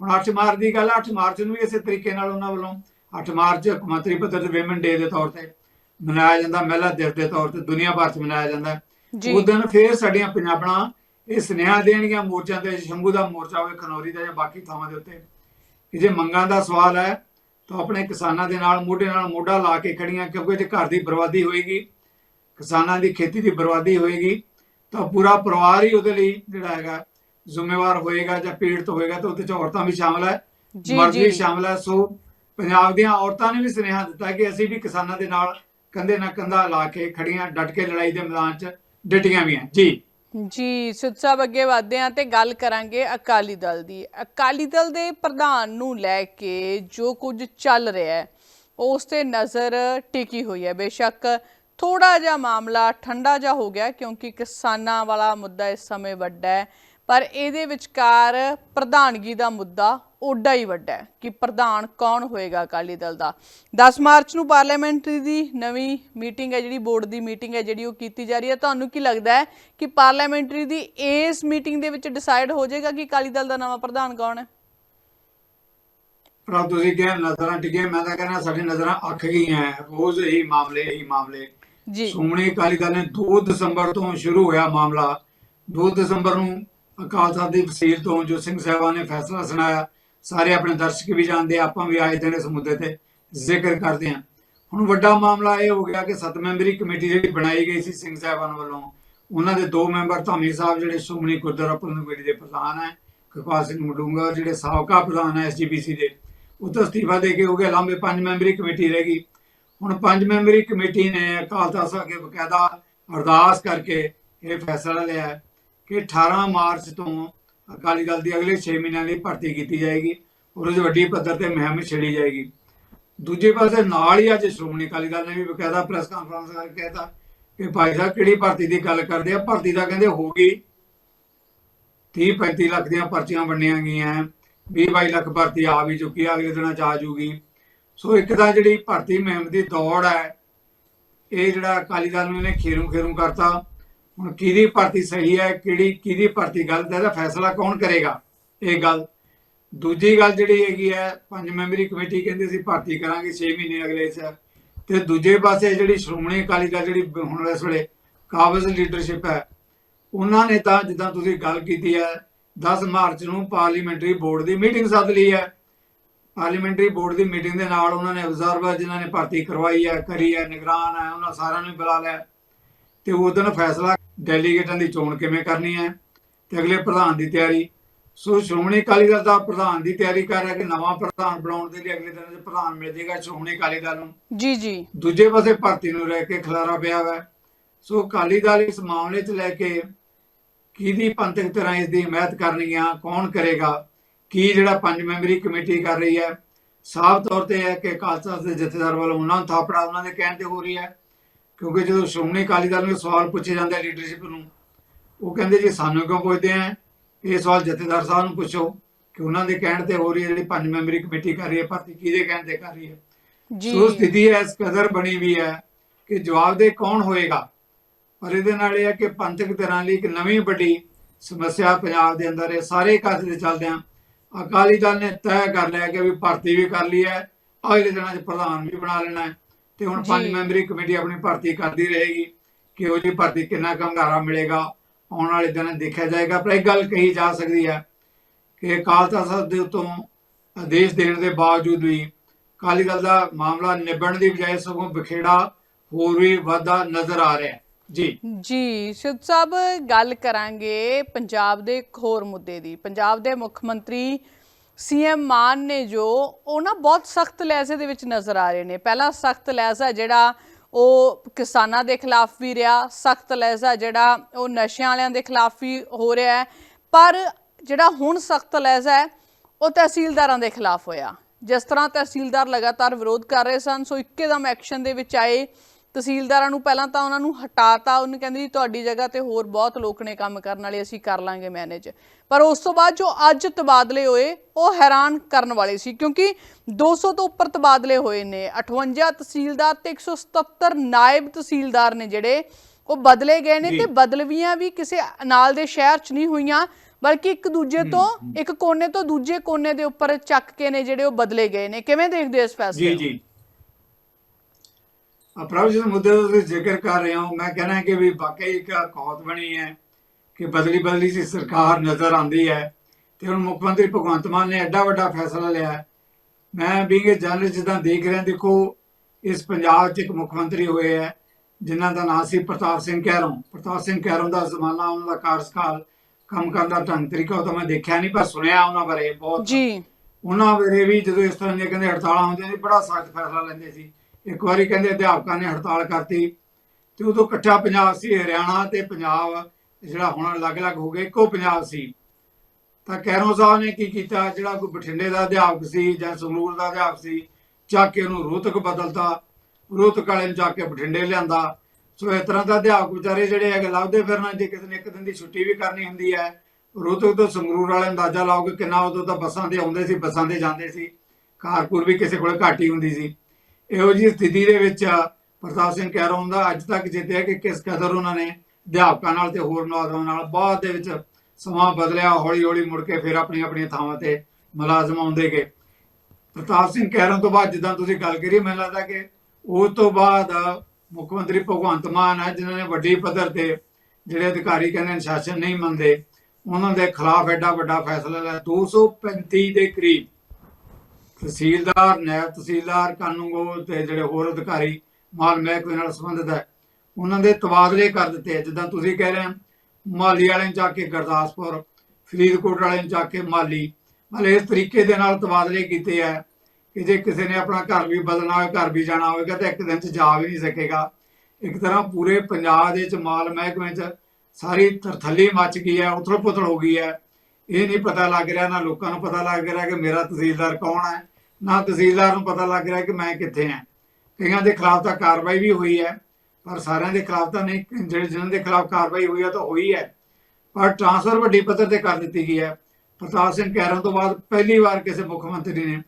ਹੁਣ 8 ਮਾਰਚ ਦੀ ਗੱਲ 8 ਮਾਰਚ ਨੂੰ ਵੀ ਇਸੇ ਤਰੀਕੇ ਨਾਲ ਉਹਨਾਂ ਵੱਲੋਂ 8 ਮਾਰਚ ਕੌਮਾਂਤਰੀ ਪੱਧਰ ਤੇ ਔਮਨ ਡੇ ਦੇ ਤੌਰ ਤੇ ਮਨਾਇਆ ਜਾਂਦਾ ਮਹਿਲਾ ਦਿਵਸ ਦੇ ਤੌਰ ਤੇ ਦੁਨੀਆ ਭਰ 'ਚ ਮਨਾਇਆ ਜਾਂਦਾ। ਉਸ ਦਿਨ ਫੇਰ ਸਾਡੀਆਂ ਪੰਜਾਬਣਾਂ ਇਹ ਸੁਨੇਹਾ ਦੇਣਗੀਆਂ ਮੋਰਚਿਆਂ ਤੇ ਸ਼ੰਭੂ ਦਾ ਮੋਰਚਾ ਹੋਵੇ ਖਨੌਰੀ ਦਾ ਜਾਂ ਬਾਕੀ ਥਾਵਾਂ ਦੇ ਉੱਤੇ ਕਿ ਜੇ ਮੰਗਾਂ ਦਾ ਸਵਾਲ ਹੈ ਤਾਂ ਆਪਣੇ ਕਿਸਾਨਾਂ ਦੇ ਨਾਲ ਮੋਢੇ ਨਾਲ ਮੋਢਾ ਲਾ ਕੇ ਖੜੀਆਂ ਕਿਉਂਕਿ ਜੇ ਘਰ ਦੀ ਬਰਬਾਦੀ ਹੋਏਗੀ ਕਿਸਾਨਾਂ ਦੀ ਖੇਤੀ ਦੀ ਬਰਬਾਦੀ ਹੋਏਗੀ ਤਾਂ ਪੂਰਾ ਪਰਿਵਾਰ ਹੀ ਉਹਦੇ ਲਈ ਜਿਹੜਾ ਹੈਗਾ ਜ਼ਿੰਮੇਵਾਰ ਹੋਏਗਾ ਜਾਂ ਪੀੜਤ ਹੋਏਗਾ ਤਾਂ ਉਹਦੇ ਚ ਔਰਤਾਂ ਵੀ ਸ਼ਾਮਲ ਹੈ ਮਰਦ। ਵੀ ਸ਼ਾਮਲ ਹੈ। ਸੋ ਪੰਜਾਬ ਦੀਆਂ ਔਰਤਾਂ ਨੇ ਵੀ ਸੁਨੇਹਾ ਦਿੱਤਾ ਕਿ ਅਸੀਂ ਵੀ ਕਿਸਾਨਾਂ ਦੇ ਨਾਲ ਕੰਧੇ ਨਾਲ ਕੰਧਾ ਲਾ ਕੇ ਖੜੀਆਂ, ਡਟ ਕੇ ਲੜਾਈ ਦੇ ਮੈਦਾਨ 'ਚ ਡਟੀਆਂ ਵੀ ਹਨ ਜੀ। ਜੀ, ਸੁੱਧ ਸਾਹਿਬ ਅੱਗੇ ਵਧਦੇ ਹਾਂ ਤੇ ਗੱਲ ਕਰਾਂਗੇ ਅਕਾਲੀ ਦਲ ਦੀ। ਅਕਾਲੀ ਦਲ ਦੇ ਪ੍ਰਧਾਨ ਨੂੰ ਲੈ ਕੇ ਜੋ ਕੁਝ ਚੱਲ ਰਿਹਾ ਹੈ, ਉਸ ਤੇ ਨਜ਼ਰ ਟਿਕੀ ਹੋਈ ਹੈ। ਬੇਸ਼ੱਕ ਥੋੜਾ ਜਿਹਾ ਮਾਮਲਾ ਠੰਡਾ ਜਿਹਾ ਹੋ ਗਿਆ ਕਿਉਂਕਿ ਕਿਸਾਨਾਂ ਵਾਲਾ ਮੁੱਦਾ ਇਸ ਸਮੇਂ ਵੱਡਾ ਹੈ। ਪਰ ਇਹਦੇ ਵਿਚਕਾਰ ਪ੍ਰਧਾਨਗੀ ਦਾ ਮੁੱਦਾ ਓਡਾ ਹੀ ਵੱਡਾ ਹੈ ਕਿ ਪ੍ਰਧਾਨ ਕੌਣ ਹੋਏਗਾ ਅਕਾਲੀ ਦਲ ਦਾ। 10 ਮਾਰਚ ਨੂੰ ਪਾਰਲੀਮੈਂਟਰੀ ਦੀ ਨਵੀਂ ਮੀਟਿੰਗ ਹੈ ਜਿਹੜੀ ਬੋਰਡ ਦੀ ਮੀਟਿੰਗ ਹੈ ਜਿਹੜੀ ਉਹ ਕੀਤੀ ਜਾ ਰਹੀ ਹੈ। ਤੁਹਾਨੂੰ ਕੀ ਲੱਗਦਾ ਹੈ ਕਿ ਪਾਰਲੀਮੈਂਟਰੀ ਦੀ ਇਸ ਮੀਟਿੰਗ ਦੇ ਵਿੱਚ ਡਿਸਾਈਡ ਹੋ ਜਾਏਗਾ ਕਿ ਅਕਾਲੀ ਦਲ ਦਾ ਨਵਾਂ ਪ੍ਰਧਾਨ ਕੌਣ ਹੈ? ਪਰ ਤੁਸੀਂ ਕਿਹਾ ਨਜ਼ਰਾਂ ਟਿਕੀਆਂ ਮੈਂ ਤਾਂ ਕਹਿੰਦਾ ਸਾਡੀ ਨਜ਼ਰਾਂ ਅੱਖ ਗਈਆਂ ਰੋਜ਼ ਇਹੀ ਮਾਮਲੇ ਇਹੀ ਮਾਮਲੇ। ਜੀ। ਸ਼੍ਰੋਮਣੀ ਅਕਾਲੀ ਦਲ ਨੇ 2 ਦਸੰਬਰ ਤੋਂ ਸ਼ੁਰੂ ਹੋਇਆ ਮਾਮਲਾ। 2 ਦਸੰਬਰ ਨੂੰ ਅਕਾਲ ਤਖਤ ਦੀ ਵਸੀਲ ਤੋਂ ਜੋ ਸਿੰਘ ਸਾਹਿਬਾਨ ਨੇ ਫੈਸਲਾ ਸੁਣਾਇਆ, ਸਾਰੇ ਆਪਣੇ ਦਰਸ਼ਕ ਵੀ ਜਾਣਦੇ ਆਪਾਂ ਵੀ ਆਏ ਦਿਨ ਇਸ ਮੁੱਦੇ ਤੇ ਜ਼ਿਕਰ ਕਰਦੇ ਹਾਂ। ਹੁਣ ਵੱਡਾ ਮਾਮਲਾ ਇਹ ਹੋ ਗਿਆ ਕਿ ਸੱਤ ਮੈਂਬਰੀ ਕਮੇਟੀ ਜਿਹੜੀ ਬਣਾਈ ਗਈ ਸੀ ਸਿੰਘ ਸਾਹਿਬਾਨ ਵੱਲੋਂ, ਉਹਨਾਂ ਦੇ ਦੋ ਮੈਂਬਰ ਧਾਮੀ ਸਾਹਿਬ ਜਿਹੜੇ ਸ਼੍ਰੋਮਣੀ ਗੁਰਦੁਆਰਾ ਪ੍ਰਬੰਧਕ ਕਮੇਟੀ ਦੇ ਪ੍ਰਧਾਨ ਹੈ, ਕਿਰਪਾਲ ਸਿੰਘ ਮਡੂੰਗਾ ਜਿਹੜੇ ਸਾਬਕਾ ਪ੍ਰਧਾਨ ਹੈ ਐਸਜੀਪੀਸੀ ਦੇ, ਉਹ ਤੋਂ ਅਸਤੀਫਾ ਦੇ ਕੇ ਹੋ ਗਏ ਲਾਂਬੇ ਪੰਜ ਮੈਂਬਰੀ ਕਮੇਟੀ ਰਹਿ ਗਈ। ਹੁਣ ਪੰਜ ਮੈਂਬਰੀ ਕਮੇਟੀ ਨੇ ਅਕਾਲ ਤਖਤ ਸਾਹਿਬ ਅੱਗੇ ਬਕਾਇਦਾ ਅਰਦਾਸ ਕਰਕੇ ਇਹ ਫੈਸਲਾ ਲਿਆ ਕਿ 18 ਮਾਰਚ ਤੋਂ ਅਕਾਲੀ ਦਲ ਦੀ ਅਗਲੇ 6 ਮਹੀਨਿਆਂ ਲਈ ਭਰਤੀ ਕੀਤੀ ਜਾਏਗੀ ਔਰ ਉਸ ਵੱਡੀ ਪੱਧਰ ਤੇ ਮੁਹਿੰਮ ਛੇੜੀ ਜਾਏਗੀ। ਦੂਜੇ ਪਾਸੇ ਨਾਲ ਹੀ ਅੱਜ ਸ਼੍ਰੋਮਣੀ ਅਕਾਲੀ ਦਲ ਨੇ ਵੀ ਬਕਾਇਦਾ ਪ੍ਰੈਸ ਕਾਨਫਰੰਸ ਕਰਕੇ ਕਹਿਤਾ ਕਿ ਭਾਈ ਸਾਹਿਬ ਕਿਹੜੀ ਭਰਤੀ ਦੀ ਗੱਲ ਕਰਦੇ ਆ? ਭਰਤੀ ਦਾ ਕਹਿੰਦੇ ਹੋ ਗਈ। 30 35 ਲੱਖ ਦੀਆਂ ਪਰਚੀਆਂ ਵੰਡੀਆਂ ਗਈਆਂ 20 22 ਲੱਖ ਭਰਤੀ ਆ ਵੀ ਚੁੱਕੀ ਆ, ਅਗਲੇ ਦਿਨਾਂ ਚ ਆ ਜੂਗੀ। ਸੋ ਇੱਕ ਤਾਂ ਜਿਹੜੀ ਭਰਤੀ ਮੁਹਿੰਮ ਦੀ ਦੌੜ ਹੈ, ਇਹ ਜਿਹੜਾ ਅਕਾਲੀ ਦਲ ਨੂੰ ਇਹਨੇ ਖੇਰੂ ਖੇਰੂ ਕਰਤਾ ਹੁਣ ਕਿਹਦੀ ਭਰਤੀ ਸਹੀ ਹੈ, ਕਿਹੜੀ, ਕਿਹਦੀ ਭਰਤੀ ਗਲਤ ਹੈ, ਇਹਦਾ ਫੈਸਲਾ ਕੌਣ ਕਰੇਗਾ? ਇਹ ਗੱਲ। ਦੂਜੀ ਗੱਲ ਜਿਹੜੀ ਹੈਗੀ ਹੈ, ਪੰਜ ਮੈਂਬਰੀ ਕਮੇਟੀ ਕਹਿੰਦੇ ਸੀ ਭਰਤੀ ਕਰਾਂਗੇ 6 ਮਹੀਨੇ ਅਗਲੇ ਚ। ਤੇ ਦੂਜੇ ਪਾਸੇ ਜਿਹੜੀ ਸ਼੍ਰੋਮਣੀ ਅਕਾਲੀ ਦਲ ਜਿਹੜੀ ਹੁਣ ਇਸ ਵੇਲੇ ਕਾਬਜ਼ ਲੀਡਰਸ਼ਿਪ ਹੈ, ਉਹਨਾਂ ਨੇ ਤਾਂ ਜਿੱਦਾਂ ਤੁਸੀਂ ਗੱਲ ਕੀਤੀ ਹੈ 10 ਮਾਰਚ ਨੂੰ ਪਾਰਲੀਮੈਂਟਰੀ ਬੋਰਡ ਦੀ ਮੀਟਿੰਗ ਸੱਦ ਲਈ ਹੈ। ਪਾਰਲੀਮੈਂਟਰੀ ਬੋਰਡ ਦੀ ਮੀਟਿੰਗ ਦੇ ਨਾਲ ਉਹਨਾਂ ਨੇ ਅਬਜ਼ਰਵਰ ਜਿਨ੍ਹਾਂ ਨੇ ਭਰਤੀ ਕਰਵਾਈ ਹੈ, ਕਰੀ ਹੈ, ਨਿਗਰਾਨ ਹੈ, ਉਹਨਾਂ ਸਾਰਿਆਂ ਨੂੰ ਬੁਲਾ ਲਿਆ। ਤੇ ਉਹ ਦਿਨ ਫੈਸਲਾ ਡੈਲੀਗੇਟਾਂ ਦੀ ਚੋਣ ਕਿਵੇਂ ਕਰਨੀ ਹੈ? ਤੇ ਅਗਲੇ ਪ੍ਰਧਾਨ ਦੀ ਤਿਆਰੀ। ਸੋ ਸ਼੍ਰੋਮਣੀ ਅਕਾਲੀ ਦਲ ਦਾ ਪ੍ਰਧਾਨ ਦੀ ਤਿਆਰੀ ਕਰ ਰਿਹਾ ਕਿ ਨਵਾਂ ਪ੍ਰਧਾਨ ਬਣਾਉਣ ਦੇ ਲਈ ਅਗਲੇ ਦਿਨ ਦੇ ਪ੍ਰਧਾਨ ਮਿਲ ਜਾਏਗਾ ਸ਼੍ਰੋਮਣੀ ਅਕਾਲੀ ਦਲ ਨੂੰ। ਜੀ ਜੀ। ਦੂਜੇ ਪਾਸੇ ਭਰਤੀ ਨੂੰ ਲੈ ਕੇ ਖਲਾਰਾ ਪਿਆ ਵਾ। ਸੋ ਅਕਾਲੀ ਦਲ ਇਸ ਮਾਮਲੇ 'ਚ ਲੈ ਕੇ ਕਿਹਦੀ ਪੰਥਕ ਤਰ੍ਹਾਂ ਇਸ ਦੀ ਹਮਾਇਤ ਕਰਨੀ ਆ ਕੌਣ ਕਰੇਗਾ ਕੀ ਜਿਹੜਾ ਪੰਜ ਮੈਂਬਰੀ ਕਮੇਟੀ ਕਰ ਰਹੀ ਹੈ ਸਾਫ਼ ਤੌਰ ਤੇ ਹੈ ਕਿ ਤਖਤ ਦੇ ਜਥੇਦਾਰ ਵੱਲੋਂ ਉਹਨਾਂ ਨੂੰ ਥਾਪੜਾ ਉਹਨਾਂ ਦੇ ਕਹਿਣ ਤੇ ਹੋ ਰਹੀ ਹੈ। ਕਿਉਂਕਿ ਜਦੋਂ ਸ਼੍ਰੋਮਣੀ ਅਕਾਲੀ ਦਲ ਨੂੰ ਸਵਾਲ ਪੁੱਛੇ ਜਾਂਦੇ ਆ ਲੀਡਰਸ਼ਿਪ ਨੂੰ ਉਹ ਕਹਿੰਦੇ ਜੀ ਸਾਨੂੰ ਕਿਉਂ ਪੁੱਛਦੇ ਆ? ਇਹ ਸਵਾਲ ਜਥੇਦਾਰ ਸਾਹਿਬ ਨੂੰ ਪੁੱਛੋ ਕਿ ਉਹਨਾਂ ਦੇ ਕਹਿਣ ਤੇ ਹੋ ਰਹੀ ਹੈ ਜਿਹੜੀ ਪੰਜ ਮੈਂਬਰੀ ਕਮੇਟੀ ਕਰ ਰਹੀ ਹੈ ਭਰਤੀ ਕਿਹਦੇ ਕਹਿਣ ਤੇ ਕਰ ਰਹੀ ਹੈ? ਜੀ। ਸੋ ਸਥਿਤੀ ਇਸ ਕਦਰ ਬਣੀ ਵੀ ਹੈ ਕਿ ਜਵਾਬਦੇਹ ਕੌਣ ਹੋਏਗਾ? ਪਰ ਇਹਦੇ ਨਾਲ ਇਹ ਹੈ ਕਿ ਪੰਥਕ ਤਰ੍ਹਾਂ ਲਈ ਇੱਕ ਨਵੀਂ ਵੱਡੀ ਸਮੱਸਿਆ ਪੰਜਾਬ ਦੇ ਅੰਦਰ ਹੈ। ਸਾਰੇ ਕਾਸੇ ਦੇ ਚੱਲਦਿਆਂ ਅਕਾਲੀ ਦਲ ਨੇ ਤੈਅ ਕਰ ਲਿਆ ਕਿ ਵੀ ਭਰਤੀ ਵੀ ਕਰ ਲਈ ਹੈ ਅਗਲੇ ਦਿਨਾਂ 'ਚ ਪ੍ਰਧਾਨ ਵੀ ਬਣਾ ਲੈਣਾ ਹੈ। ਤੇ ਹੁਣ ਪੰਜ। ਮੈਂਬਰੀ ਕਮੇਟੀ ਆਪਣੀ ਭਰਤੀ ਕਰਦੀ ਰਹੇਗੀ ਕਿ ਉਹ ਜੀ ਭਰਤੀ ਕਿੰਨਾ ਕੰਗਾਰਾ ਮਿਲੇਗਾ ਆਉਣ ਵਾਲੇ ਦਿਨਾਂ ਦੇਖਿਆ ਜਾਏਗਾ। ਪਰ ਇੱਕ ਗੱਲ ਕਹੀ ਜਾ ਸਕਦੀ ਹੈ ਕਿ ਅਕਾਲ ਤਖਤ ਸਾਹਿਬ ਦੇ ਉਤੋਂ ਆਦੇਸ਼ ਦੇਣ ਦੇ ਬਾਵਜੂਦ ਵੀ ਅਕਾਲੀ ਦਲ ਦਾ ਮਾਮਲਾ ਨਿਬੜਨ ਦੀ ਬਜਾਏ ਸਗੋਂ ਵਿਖੇੜਾ ਹੋਰ ਵੀ ਵਧਦਾ ਨਜ਼ਰ ਆ ਰਿਹਾ ਹੈ। ਜੀ। ਜੀ ਸਿੱਧ ਸਾਹਿਬ ਗੱਲ ਕਰਾਂਗੇ ਪੰਜਾਬ ਦੇ ਇੱਕ ਹੋਰ ਮੁੱਦੇ ਦੀ। ਪੰਜਾਬ ਦੇ ਮੁੱਖ ਮੰਤਰੀ ਸੀਐਮ ਮਾਨ ਨੇ ਜੋ ਉਹ ਨਾ ਬਹੁਤ ਸਖਤ ਲਹਿਜ਼ੇ ਦੇ ਵਿੱਚ ਨਜ਼ਰ ਆ ਰਹੇ ਨੇ। ਪਹਿਲਾ ਸਖਤ ਲਹਿਜ਼ਾ ਜਿਹੜਾ ਉਹ ਕਿਸਾਨਾਂ ਦੇ ਖਿਲਾਫ ਵੀ ਰਿਹਾ, ਸਖਤ ਲਹਿਜ਼ਾ ਜਿਹੜਾ ਉਹ ਨਸ਼ਿਆਂ ਵਾਲਿਆਂ ਦੇ ਖਿਲਾਫ ਵੀ ਹੋ ਰਿਹਾ ਹੈ। ਪਰ ਜਿਹੜਾ ਹੁਣ ਸਖਤ ਲਹਿਜ਼ਾ ਹੈ, ਉਹ ਤਹਿਸੀਲਦਾਰਾਂ ਦੇ ਖਿਲਾਫ ਹੋਇਆ। ਜਿਸ ਤਰ੍ਹਾਂ ਤਹਿਸੀਲਦਾਰ ਲਗਾਤਾਰ ਵਿਰੋਧ ਕਰ ਰਹੇ ਸਨ, ਸੋ ਇੱਕਦਮ ਐਕਸ਼ਨ ਦੇ ਵਿੱਚ ਆਏ। ਤਹਿਸੀਲਦਾਰਾਂ ਨੂੰ ਪਹਿਲਾਂ ਤਾਂ ਉਹਨਾਂ ਨੂੰ ਹਟਾਤਾ ਉਹਨੂੰ ਕਹਿੰਦੇ ਜੀ ਤੁਹਾਡੀ ਜਗ੍ਹਾ ਤੇ ਹੋਰ ਬਹੁਤ ਲੋਕ ਨੇ ਕੰਮ ਕਰਨ ਵਾਲੇ ਅਸੀਂ ਕਰ ਲਾਂਗੇ ਮੈਨੇਜ ਪਰ ਉਸ ਤੋਂ ਬਾਅਦ ਜੋ ਅੱਜ ਤਬਾਦਲੇ ਹੋਏ ਉਹ ਹੈਰਾਨ ਕਰਨ ਵਾਲੇ ਸੀ ਕਿਉਂਕਿ 200 ਤੋਂ ਉੱਪਰ ਤਬਾਦਲੇ ਹੋਏ ਨੇ। 58 ਤਹਿਸੀਲਦਾਰ ਤੇ 177 ਨਾਇਬ ਤਹਿਸੀਲਦਾਰ ਨੇ ਜਿਹੜੇ ਉਹ ਬਦਲੇ ਗਏ ਨੇ ਜੀ। ਤੇ ਬਦਲਵੀਆਂ ਵੀ ਕਿਸੇ ਨਾਲ ਦੇ ਸ਼ਹਿਰ 'ਚ ਨਹੀਂ ਹੋਈਆਂ ਬਲਕਿ ਇੱਕ ਦੂਜੇ ਤੋਂ ਇੱਕ ਕੋਨੇ ਤੋਂ ਦੂਜੇ ਕੋਨੇ ਦੇ ਉੱਪਰ ਚੱਕ ਕੇ ਨੇ ਜਿਹੜੇ ਉਹ ਬਦਲੇ ਗਏ ਨੇ। ਕਿਵੇਂ ਦੇਖਦੇ ਹੋ ਇਸ ਫੈਸਲੇ ਜੀ। ਨੂੰ ਜੀ ਜਿਸ ਮੁੱਦੇ ਦਾ ਤੁਸੀਂ ਜ਼ਿਕਰ ਕਰ ਰਹੇ ਹੋ। ਮੈਂ ਕਹਿਣਾ ਕਿ ਵੀ ਵਾਕਈ ਇੱਕ ਕੌਤ ਬਣੀ ਹੈ ਕਿ ਬਦਲੀ ਬਦਲੀ ਸੀ ਸਰਕਾਰ ਨਜ਼ਰ ਆਂਦੀ ਹੈ ਤੇ ਹੁਣ ਮੁੱਖ ਮੰਤਰੀ ਭਗਵੰਤ ਮਾਨ ਨੇ ਐਡਾ ਵੱਡਾ ਫੈਸਲਾ ਲਿਆ ਮੈਂ ਵੀ ਇਹ ਜਨਰਲ ਜਿੱਦਾਂ ਦੇਖ ਰਿਹਾ ਦੇਖੋ ਇਸ ਪੰਜਾਬ 'ਚ ਇੱਕ ਮੁੱਖ ਮੰਤਰੀ ਹੋਏ ਹੈ ਜਿਨ੍ਹਾਂ ਦਾ ਨਾਮ ਸੀ ਪ੍ਰਤਾਪ ਸਿੰਘ ਕੈਰੋਂ। ਪ੍ਰਤਾਪ ਸਿੰਘ ਕੈਰੋਂ ਦਾ ਜ਼ਮਾਨਾ ਉਹਨਾਂ ਦਾ ਕਾਰਜਕਾਲ ਕੰਮ ਕਰਨ ਦਾ ਢੰਗ ਤਰੀਕਾ ਉਹ ਤਾਂ ਮੈਂ ਦੇਖਿਆ ਨਹੀਂ ਪਰ ਸੁਣਿਆ ਉਹਨਾਂ ਬਾਰੇ ਬਹੁਤ। ਜੀ। ਉਹਨਾਂ ਵੇਲੇ ਵੀ ਜਦੋਂ ਇਸ ਤਰ੍ਹਾਂ ਦੀਆਂ ਕਹਿੰਦੇ ਹੜਤਾਲਾਂ ਹੁੰਦੀਆਂ ਸੀ ਬੜਾ ਸਖਤ ਫੈਸਲਾ ਲੈਂਦੇ ਸੀ। ਇੱਕ ਵਾਰੀ ਕਹਿੰਦੇ ਅਧਿਆਪਕਾਂ ਨੇ ਹੜਤਾਲ ਕਰਤੀ ਤੇ ਉਦੋਂ ਇਕੱਠਾ ਪੰਜਾਬ ਸੀ, ਹਰਿਆਣਾ ਤੇ ਪੰਜਾਬ, ਜਿਹੜਾ ਹੁਣ ਅਲੱਗ-ਅਲੱਗ ਹੋ ਗਿਆ ਇੱਕੋ ਪੰਜਾਬ ਸੀ। ਤਾਂ ਕੈਰੋਂ ਸਾਹਿਬ ਨੇ ਕੀ ਕੀਤਾ? ਜਿਹੜਾ ਕੋਈ ਬਠਿੰਡੇ ਦਾ ਅਧਿਆਪਕ ਸੀ ਜਾਂ ਸੰਗਰੂਰ ਦਾ ਅਧਿਆਪਕ ਸੀ, ਚੱਕ ਕੇ ਉਹਨੂੰ ਰੋਹਤਕ ਬਦਲਤਾ। ਰੋਹਤਕ ਵਾਲੇ ਨੂੰ ਚੱਕ ਕੇ ਬਠਿੰਡੇ ਲਿਆਂਦਾ। ਸੋ ਇਸ ਤਰ੍ਹਾਂ ਦਾ ਅਧਿਆਪਕ ਵਿਚਾਰੇ ਜਿਹੜੇ ਹੈਗੇ ਲੱਭਦੇ ਫਿਰਨਾ, ਜੇ ਕਿਸੇ ਨੇ ਇੱਕ ਦਿਨ ਦੀ ਛੁੱਟੀ ਵੀ ਕਰਨੀ ਹੁੰਦੀ ਹੈ, ਰੋਹਤਕ ਤੋਂ ਸੰਗਰੂਰ ਵਾਲੇ ਅੰਦਾਜ਼ਾ ਲਾਓਗੇ ਕਿੰਨਾ ਉਦੋਂ ਤਾਂ ਬੱਸਾਂ ਤੇ ਆਉਂਦੇ ਸੀ, ਬੱਸਾਂ ਤੇ ਜਾਂਦੇ ਸੀ। ਕਾਰਪੂਰ ਵੀ ਕਿਸੇ ਕੋਲ ਘੱਟ ਹੀ ਹੁੰਦੀ ਸੀ। ਇਹੋ ਜਿਹੀ ਸਥਿਤੀ ਦੇ ਵਿੱਚ ਪ੍ਰਤਾਪ ਸਿੰਘ ਕੈਰੋਂ ਦਾ ਅੱਜ ਤੱਕ ਜਿੱਤਿਆ ਕਿ ਕਿਸ ਕਦਰ ਉਹਨਾਂ ਨੇ ਅਧਿਆਪਕਾਂ ਨਾਲ ਤੇ ਹੋਰ ਨੌਜਵਾਨਾਂ ਨਾਲ ਬਾਅਦ ਦੇ ਵਿੱਚ ਸਮਾਂ ਬਦਲਿਆ ਹੌਲੀ ਹੌਲੀ ਮੁੜ ਕੇ ਫਿਰ ਆਪਣੀਆਂ ਆਪਣੀਆਂ ਥਾਵਾਂ ਤੇ ਮੁਲਾਜ਼ਮ ਆਉਂਦੇ ਗਏ। ਪ੍ਰਤਾਪ ਸਿੰਘ ਕੈਰੋਂ ਤੋਂ ਬਾਅਦ ਜਿੱਦਾਂ ਤੁਸੀਂ ਗੱਲ ਕਰੀ, ਮੈਨੂੰ ਲੱਗਦਾ ਕਿ ਉਸ ਤੋਂ ਬਾਅਦ ਮੁੱਖ ਮੰਤਰੀ ਭਗਵੰਤ ਮਾਨ ਹੈ ਜਿਨ੍ਹਾਂ ਨੇ ਵੱਡੀ ਪੱਧਰ ਤੇ ਜਿਹੜੇ ਅਧਿਕਾਰੀ ਕਹਿੰਦੇ ਅਨੁਸ਼ਾਸਨ ਨਹੀਂ ਮੰਨਦੇ, ਉਹਨਾਂ ਦੇ ਖਿਲਾਫ ਐਡਾ ਵੱਡਾ ਫੈਸਲਾ ਲਿਆ। 235 ਦੇ ਕਰੀਬ ਤਹਿਸੀਲਦਾਰ ਨਾਇਬ ਤਹਿਸੀਲਦਾਰ, ਕਾਨੂੰਗੋ ਤੇ ਜਿਹੜੇ ਹੋਰ ਅਧਿਕਾਰੀ ਮਾਲ ਮਹਿਕਮੇ ਨਾਲ ਸੰਬੰਧਿਤ ਹੈ, ਉਹਨਾਂ ਦੇ ਤਬਾਦਲੇ ਕਰ ਦਿੱਤੇ ਆ। ਜਿੱਦਾਂ ਤੁਸੀਂ ਕਹਿ ਰਹੇ ਹੋ ਮਾਲੀ ਵਾਲੇ ਨੂੰ ਜਾ ਕੇ ਗੁਰਦਾਸਪੁਰ, ਫਰੀਦਕੋਟ ਵਾਲੇ ਨੂੰ ਜਾ ਕੇ ਮਾਲੀ ਮਤਲਬ ਇਸ ਤਰੀਕੇ ਦੇ ਨਾਲ ਤਬਾਦਲੇ ਕੀਤੇ ਆ ਕਿ ਜੇ ਕਿਸੇ ਨੇ ਆਪਣਾ ਘਰ ਵੀ ਬਦਲਣਾ ਹੋਵੇ, ਘਰ ਵੀ ਜਾਣਾ ਹੋਵੇਗਾ, ਤਾਂ ਇੱਕ ਦਿਨ ਚ ਜਾ ਵੀ ਨਹੀਂ ਸਕੇਗਾ। ਇੱਕ ਤਰ੍ਹਾਂ ਪੂਰੇ ਪੰਜਾਬ ਦੇ ਚ ਮਾਲ ਮਹਿਕਮੇ ਚ ਸਾਰੀ ਤਰਥੱਲੀ ਮੱਚ ਗਈ ਹੈ ਉਥਲ ਪੁਥਲ ਹੋ ਗਈ ਹੈ। ਇਹ ਨਹੀਂ ਪਤਾ ਲੱਗ ਰਿਹਾ, ਨਾ ਲੋਕਾਂ ਨੂੰ ਪਤਾ ਲੱਗ ਰਿਹਾ ਕਿ ਮੇਰਾ ਤਹਿਸੀਲਦਾਰ ਕੌਣ ਹੈ, ਨਾ ਤਹਿਸੀਲਦਾਰ ਨੂੰ ਪਤਾ ਲੱਗ ਰਿਹਾ ਕਿ ਮੈਂ ਕਿੱਥੇ ਹਾਂ। ਕਈਆਂ ਦੇ ਖਿਲਾਫ ਤਾਂ ਕਾਰਵਾਈ ਵੀ ਹੋਈ ਹੈ, ਪਰ ਸਾਰਿਆਂ ਦੇ ਖਿਲਾਫ ਤਾਂ ਨਹੀਂ, ਜਿਹੜੇ ਜਿਨ੍ਹਾਂ ਦੇ ਖਿਲਾਫ ਕਾਰਵਾਈ ਹੋਈ ਹੈ ਤਾਂ ਹੋਈ ਹੈ। ਪਰ ਟ੍ਰਾਂਸਫਰ ਵੱਡੀ ਪੱਧਰ ਤੇ ਕਰ ਦਿੱਤੀ ਗਈ ਹੈ। ਪ੍ਰਤਾਪ ਸਿੰਘ ਕੈਰਨ ਤੋਂ ਬਾਅਦ ਪਹਿਲੀ ਵਾਰ ਕਿਸੇ ਮੁੱਖ ਮੰਤਰੀ ਨੇ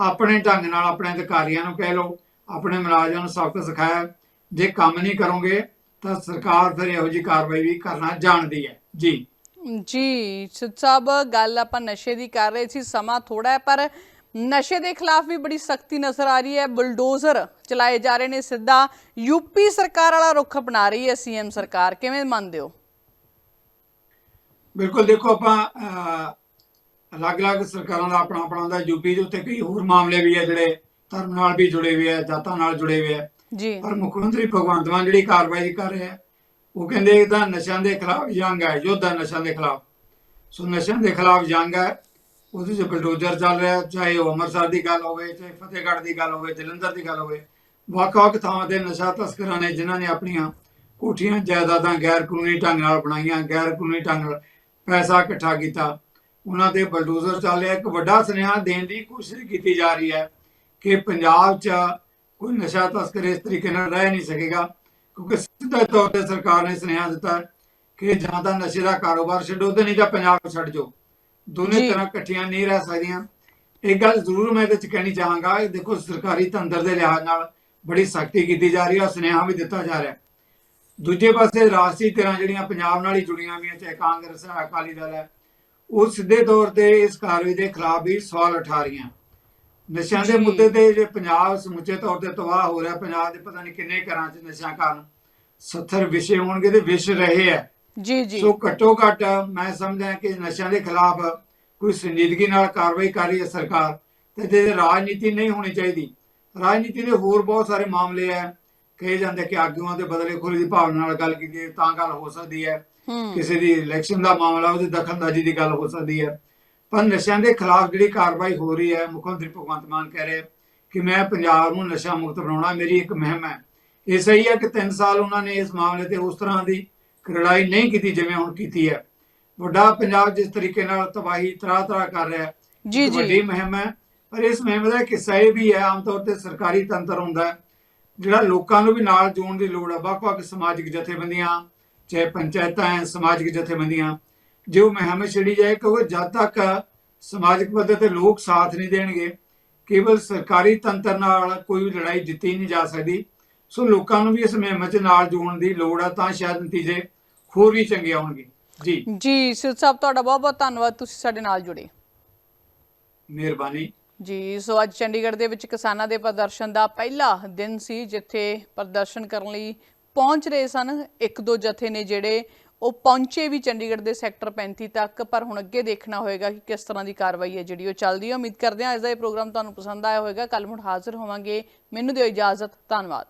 ਆਪਣੇ ਢੰਗ ਨਾਲ ਆਪਣੇ ਅਧਿਕਾਰੀਆਂ ਨੂੰ ਕਹਿ ਲਓ, ਆਪਣੇ ਮੁਲਾਜ਼ਮਾਂ ਨੂੰ ਸਬਕ ਸਿਖਾਇਆ, ਜੇ ਕੰਮ ਨਹੀਂ ਕਰੋਗੇ ਤਾਂ ਸਰਕਾਰ ਫਿਰ ਇਹੋ ਜਿਹੀ ਕਾਰਵਾਈ ਵੀ ਕਰਨਾ ਜਾਣਦੀ ਹੈ। ਜੀ। ਜੀ ਸਾਹਿਬ ਗੱਲ ਆਪਾਂ ਨਸ਼ੇ ਦੀ ਕਰ ਰਹੇ ਸੀ ਸਮਾਂ ਥੋੜਾ ਹੈ ਪਰ ਨਸ਼ੇ ਦੇ ਖਿਲਾਫ ਵੀ ਬੜੀ ਸਖਤੀ ਨਜ਼ਰ ਆ ਰਹੀ ਹੈ। ਬੁਲਡੋਜ਼ਰ ਚਲਾਏ ਜਾ ਰਹੇ ਨੇ ਸਿੱਧਾ। ਯੂਪੀ ਸਰਕਾਰ ਵਾਲਾ ਰੁਖ ਅਪਣਾ ਰਹੀ ਹੈ ਸੀਐਮ ਸਰਕਾਰ। ਕਿਵੇਂ ਮੰਨਦੇ ਹੋ? ਬਿਲਕੁਲ ਦੇਖੋ ਆਪਾਂ ਅਲੱਗ-ਅਲੱਗ ਸਰਕਾਰਾਂ ਦਾ ਆਪਣਾ ਆਪਣਾ ਹੁੰਦਾ। ਯੂਪੀ ਦੇ ਉੱਤੇ ਕਈ ਹੋਰ ਮਾਮਲੇ ਵੀ ਹੈ ਜਿਹੜੇ ਧਰਮ ਨਾਲ ਵੀ ਜੁੜੇ ਹੋਏ ਆ ਜਾਤਾਂ ਨਾਲ ਜੁੜੇ ਹੋਏ ਆ ਜੀ। ਪਰ ਮੁੱਖ ਮੰਤਰੀ ਭਗਵੰਤ ਮਾਨ ਜਿਹੜੀ ਕਾਰਵਾਈ ਕਰ ਰਿਹਾ ਹੈ, ਉਹ ਕਹਿੰਦੇ ਇਹ ਤਾਂ ਨਸ਼ਿਆਂ ਦੇ ਖਿਲਾਫ ਜੰਗ ਹੈ, ਯੁੱਧ ਹੈ ਨਸ਼ਿਆਂ ਦੇ ਖਿਲਾਫ। ਸੋ ਨਸ਼ਿਆਂ ਦੇ ਖਿਲਾਫ ਜੰਗ ਹੈ, ਉਹਦੇ 'ਚ ਬਲਡੋਜ਼ਰ ਚੱਲ ਰਿਹਾ, ਚਾਹੇ ਉਹ ਅੰਮ੍ਰਿਤਸਰ ਦੀ ਗੱਲ ਹੋਵੇ, ਚਾਹੇ ਫਤਿਹਗੜ੍ਹ ਦੀ ਗੱਲ ਹੋਵੇ, ਜਲੰਧਰ ਦੀ ਗੱਲ ਹੋਵੇ। ਵੱਖ-ਵੱਖ ਥਾਵਾਂ ਤੇ ਨਸ਼ਾ ਤਸਕਰਾਂ ਨੇ ਜਿਨ੍ਹਾਂ ਨੇ ਆਪਣੀਆਂ ਕੋਠੀਆਂ, ਜਾਇਦਾਦਾਂ ਗੈਰ ਕਾਨੂੰਨੀ ਢੰਗ ਨਾਲ ਬਣਾਈਆਂ ਗੈਰ ਕਾਨੂੰਨੀ ਢੰਗ ਨਾਲ ਪੈਸਾ ਇਕੱਠਾ ਕੀਤਾ। ਉਹਨਾਂ ਤੇ ਬਲਡੋਜ਼ਰ ਚੱਲ ਰਿਹਾ। ਇੱਕ ਵੱਡਾ ਸੁਨੇਹਾ ਦੇਣ ਦੀ ਕੋਸ਼ਿਸ਼ ਕੀਤੀ ਜਾ ਰਹੀ ਹੈ ਕਿ ਪੰਜਾਬ 'ਚ ਕੋਈ ਨਸ਼ਾ ਤਸਕਰ ਇਸ ਤਰੀਕੇ ਨਾਲ ਰਹਿ ਨਹੀਂ ਸਕੇਗਾ। ਕਿਉਂਕਿ ਸਿੱਧੇ ਤੌਰ ਤੇ ਸਰਕਾਰ ਨੇ ਸੁਨੇਹਾ ਦਿੱਤਾ ਕਿ ਜਾਂ ਤਾਂ ਨਸ਼ੇ ਦਾ ਕਾਰੋਬਾਰ ਛੱਡੋ ਤੇ ਨਹੀਂ ਤਾਂ ਪੰਜਾਬ ਛੱਡ ਜਾਓ। ਦੋਨੇ। ਤਰ੍ਹਾਂ ਇਕੱਠੀਆਂ ਨਹੀਂ ਰਹਿ ਸਕਦੀਆਂ। ਇੱਕ ਗੱਲ ਜ਼ਰੂਰ ਮੈਂ ਇਹਦੇ ਚ ਕਹਿਣੀ ਚਾਹਾਂਗਾ ਇਹ ਦੇਖੋ ਸਰਕਾਰੀ ਤੰਤਰ ਦੇ ਲਿਹਾਜ਼ ਨਾਲ ਬੜੀ ਸਖਤੀ ਕੀਤੀ ਜਾ ਰਹੀ ਹੈ ਸੁਨੇਹਾ ਵੀ ਦਿੱਤਾ ਜਾ ਰਿਹਾ। ਦੂਜੇ ਪਾਸੇ ਰਾਸ਼ਟਰੀ ਧਿਰਾਂ ਜਿਹੜੀਆਂ ਪੰਜਾਬ ਨਾਲ ਹੀ ਜੁੜੀਆਂ ਹੋਈਆਂ ਚਾਹੇ ਕਾਂਗਰਸ ਹੈ ਅਕਾਲੀ ਦਲ ਹੈ ਉਹ ਸਿੱਧੇ ਤੌਰ ਤੇ ਇਸ ਕਾਰਵਾਈ ਦੇ ਖਿਲਾਫ ਵੀ ਸਵਾਲ ਉਠਾ ਰਹੀਆਂ। ਨਸ਼ਿਆਂ ਦੇ। ਮੁੱਦੇ ਤੇ ਜੇ ਪੰਜਾਬ ਸਮੁੱਚੇ ਤੌਰ ਤੇ ਤਬਾਹ ਹੋ ਰਿਹਾ ਪੰਜਾਬ ਦੇ ਪਤਾ ਨਹੀਂ ਕਿੰਨੇ ਘਰਾਂ 'ਚ ਨਸ਼ਾ ਕਾਰਨ 70 ਵਿਸ਼ੇ ਹੋਣਗੇ ਤੇ ਵਿਸ਼ ਰਹੇ ਹੈ। ਜੀ ਜੀ। ਸੋ ਘੱਟੋ ਘੱਟ ਮੈਂ ਸਮਝਦਾ ਕਿ ਨਸ਼ਿਆਂ ਦੇ ਖਿਲਾਫ ਕੋਈ ਸੰਜੀਦਗੀ ਨਾਲ ਕਾਰਵਾਈ ਕਰ ਰਹੀ ਹੈ ਸਰਕਾਰ ਤੇ ਜੇ ਰਾਜਨੀਤੀ ਨਹੀਂ ਹੋਣੀ ਚਾਹੀਦੀ। ਰਾਜਨੀਤੀ ਦੇ ਹੋਰ ਬਹੁਤ ਸਾਰੇ ਮਾਮਲੇ ਹੈ। ਕਹੇ ਜਾਂਦੇ ਕਿ ਆਗੂਆਂ ਦੇ ਬਦਲੇ ਖੋਲੀ ਦੀ ਭਾਵਨਾ ਨਾਲ ਗੱਲ ਕੀਤੀ ਤਾਂ ਗੱਲ ਹੋ ਸਕਦੀ ਹੈ। ਹੂੰ। ਕਿਸੇ ਦੀ ਇਲੈਕਸ਼ਨ ਦਾ ਮਾਮਲਾ ਉਹਦੀ ਦਖਲਅੰਦਾਜ਼ੀ ਦੀ ਗੱਲ ਹੋ ਸਕਦੀ ਹੈ। ਪਰ ਨਸ਼ਿਆਂ ਦੇ ਖਿਲਾਫ ਜਿਹੜੀ ਕਾਰਵਾਈ ਹੋ ਰਹੀ ਹੈ ਮੁੱਖ ਮੰਤਰੀ ਭਗਵੰਤ ਮਾਨ ਕਹਿ ਰਹੇ ਕਿ ਮੈਂ ਪੰਜਾਬ ਨੂੰ ਨਸ਼ਾ ਮੁਕਤ ਬਣਾਉਣਾ ਮੇਰੀ ਇੱਕ ਮੁਹਿੰਮ ਹੈ। ਇਹ ਸਹੀ ਹੈ ਕਿ 3 ਸਾਲ ਉਹਨਾਂ ਨੇ ਇਸ ਮਾਮਲੇ ਤੇ ਉਸ ਤਰ੍ਹਾਂ ਦੀ ਲੜਾਈ ਨਹੀਂ ਕੀਤੀ ਜਿਵੇਂ ਹੁਣ ਕੀਤੀ ਹੈ। ਵੱਡਾ ਪੰਜਾਬ ਜਿਸ ਤਰੀਕੇ ਨਾਲ ਤਬਾਹੀ ਤਰਾ ਤਰਾ ਕਰ ਰਿਹਾ ਜੀ ਇੱਕ ਵੱਡੀ ਜੀ ਮੁਹਿੰਮ ਹੈ। ਪਰ ਇਸ ਮੁਹਿੰਮ ਦਾ ਇੱਕ ਹਿੱਸਾ ਇਹ ਵੀ ਹੈ ਆਮ ਤੌਰ ਤੇ ਸਰਕਾਰੀ ਤੰਤਰ ਹੁੰਦਾ ਹੈ ਜਿਹੜਾ ਲੋਕਾਂ ਨੂੰ ਵੀ ਨਾਲ ਜੋੜਨ ਦੀ ਲੋੜ ਹੈ। ਵੱਖ-ਵੱਖ ਸਮਾਜਿਕ ਜਥੇਬੰਦੀਆਂ ਚਾਹੇ ਪੰਚਾਇਤਾਂ ਹੈ ਸਮਾਜਿਕ ਜਥੇਬੰਦੀਆਂ ਜੇ ਉਹ ਮੁਹਿੰਮ ਛੇੜੀ ਜਾਏ ਕਿਉਂਕਿ ਜਦ ਤੱਕ ਸਮਾਜਿਕ ਪੱਧਰ ਤੇ ਲੋਕ ਸਾਥ ਨਹੀਂ ਦੇਣਗੇ ਕੇਵਲ ਸਰਕਾਰੀ ਤੰਤਰ ਨਾਲ ਕੋਈ ਲੜਾਈ ਜਿੱਤੀ ਨਹੀਂ ਜਾ ਸਕਦੀ ਸੋ ਲੋਕਾਂ ਨੂੰ ਵੀ ਇਸ ਮੁਹਿੰਮ 'ਚ ਨਾਲ ਜੋੜਨ ਦੀ ਲੋੜ ਹੈ ਤਾਂ ਸ਼ਾਇਦ ਨਤੀਜੇ ਹੋਰ ਵੀ ਚੰਗੇ ਆਉਣਗੇ। ਜੀ। ਜੀ ਸਿੱਧ ਸਾਹਿਬ ਤੁਹਾਡਾ ਬਹੁਤ ਬਹੁਤ ਧੰਨਵਾਦ ਤੁਸੀਂ ਸਾਡੇ ਨਾਲ ਜੁੜੇ। ਮਿਹਰਬਾਨੀ। ਜੀ ਸੋ ਅੱਜ ਚੰਡੀਗੜ੍ਹ ਦੇ ਵਿੱਚ ਕਿਸਾਨਾਂ ਦੇ ਪ੍ਰਦਰਸ਼ਨ ਦਾ ਪਹਿਲਾ ਦਿਨ ਸੀ ਜਿੱਥੇ ਪ੍ਰਦਰਸ਼ਨ ਕਰਨ ਲਈ ਪਹੁੰਚ ਰਹੇ ਸਨ ਇੱਕ ਦੋ ਜਥੇ ਨੇ ਜਿਹੜੇ ਉਹ ਪਹੁੰਚੇ ਵੀ ਚੰਡੀਗੜ੍ਹ ਦੇ ਸੈਕਟਰ 35 ਤੱਕ, ਪਰ ਹੁਣ ਅੱਗੇ ਦੇਖਣਾ ਹੋਏਗਾ ਕਿ ਕਿਸ ਤਰ੍ਹਾਂ ਦੀ ਕਾਰਵਾਈ ਹੈ ਜਿਹੜੀ ਉਹ ਚੱਲਦੀ ਹੈ। ਉਮੀਦ ਕਰਦੇ ਹਾਂ ਅੱਜ ਦਾ ਇਹ ਪ੍ਰੋਗਰਾਮ ਤੁਹਾਨੂੰ ਪਸੰਦ ਆਇਆ ਹੋਵੇਗਾ ਕੱਲ ਮੁੜ ਹਾਜ਼ਰ ਹੋਵਾਂਗੇ। ਮੈਨੂੰ ਦਿਓ ਇਜਾਜ਼ਤ। ਧੰਨਵਾਦ।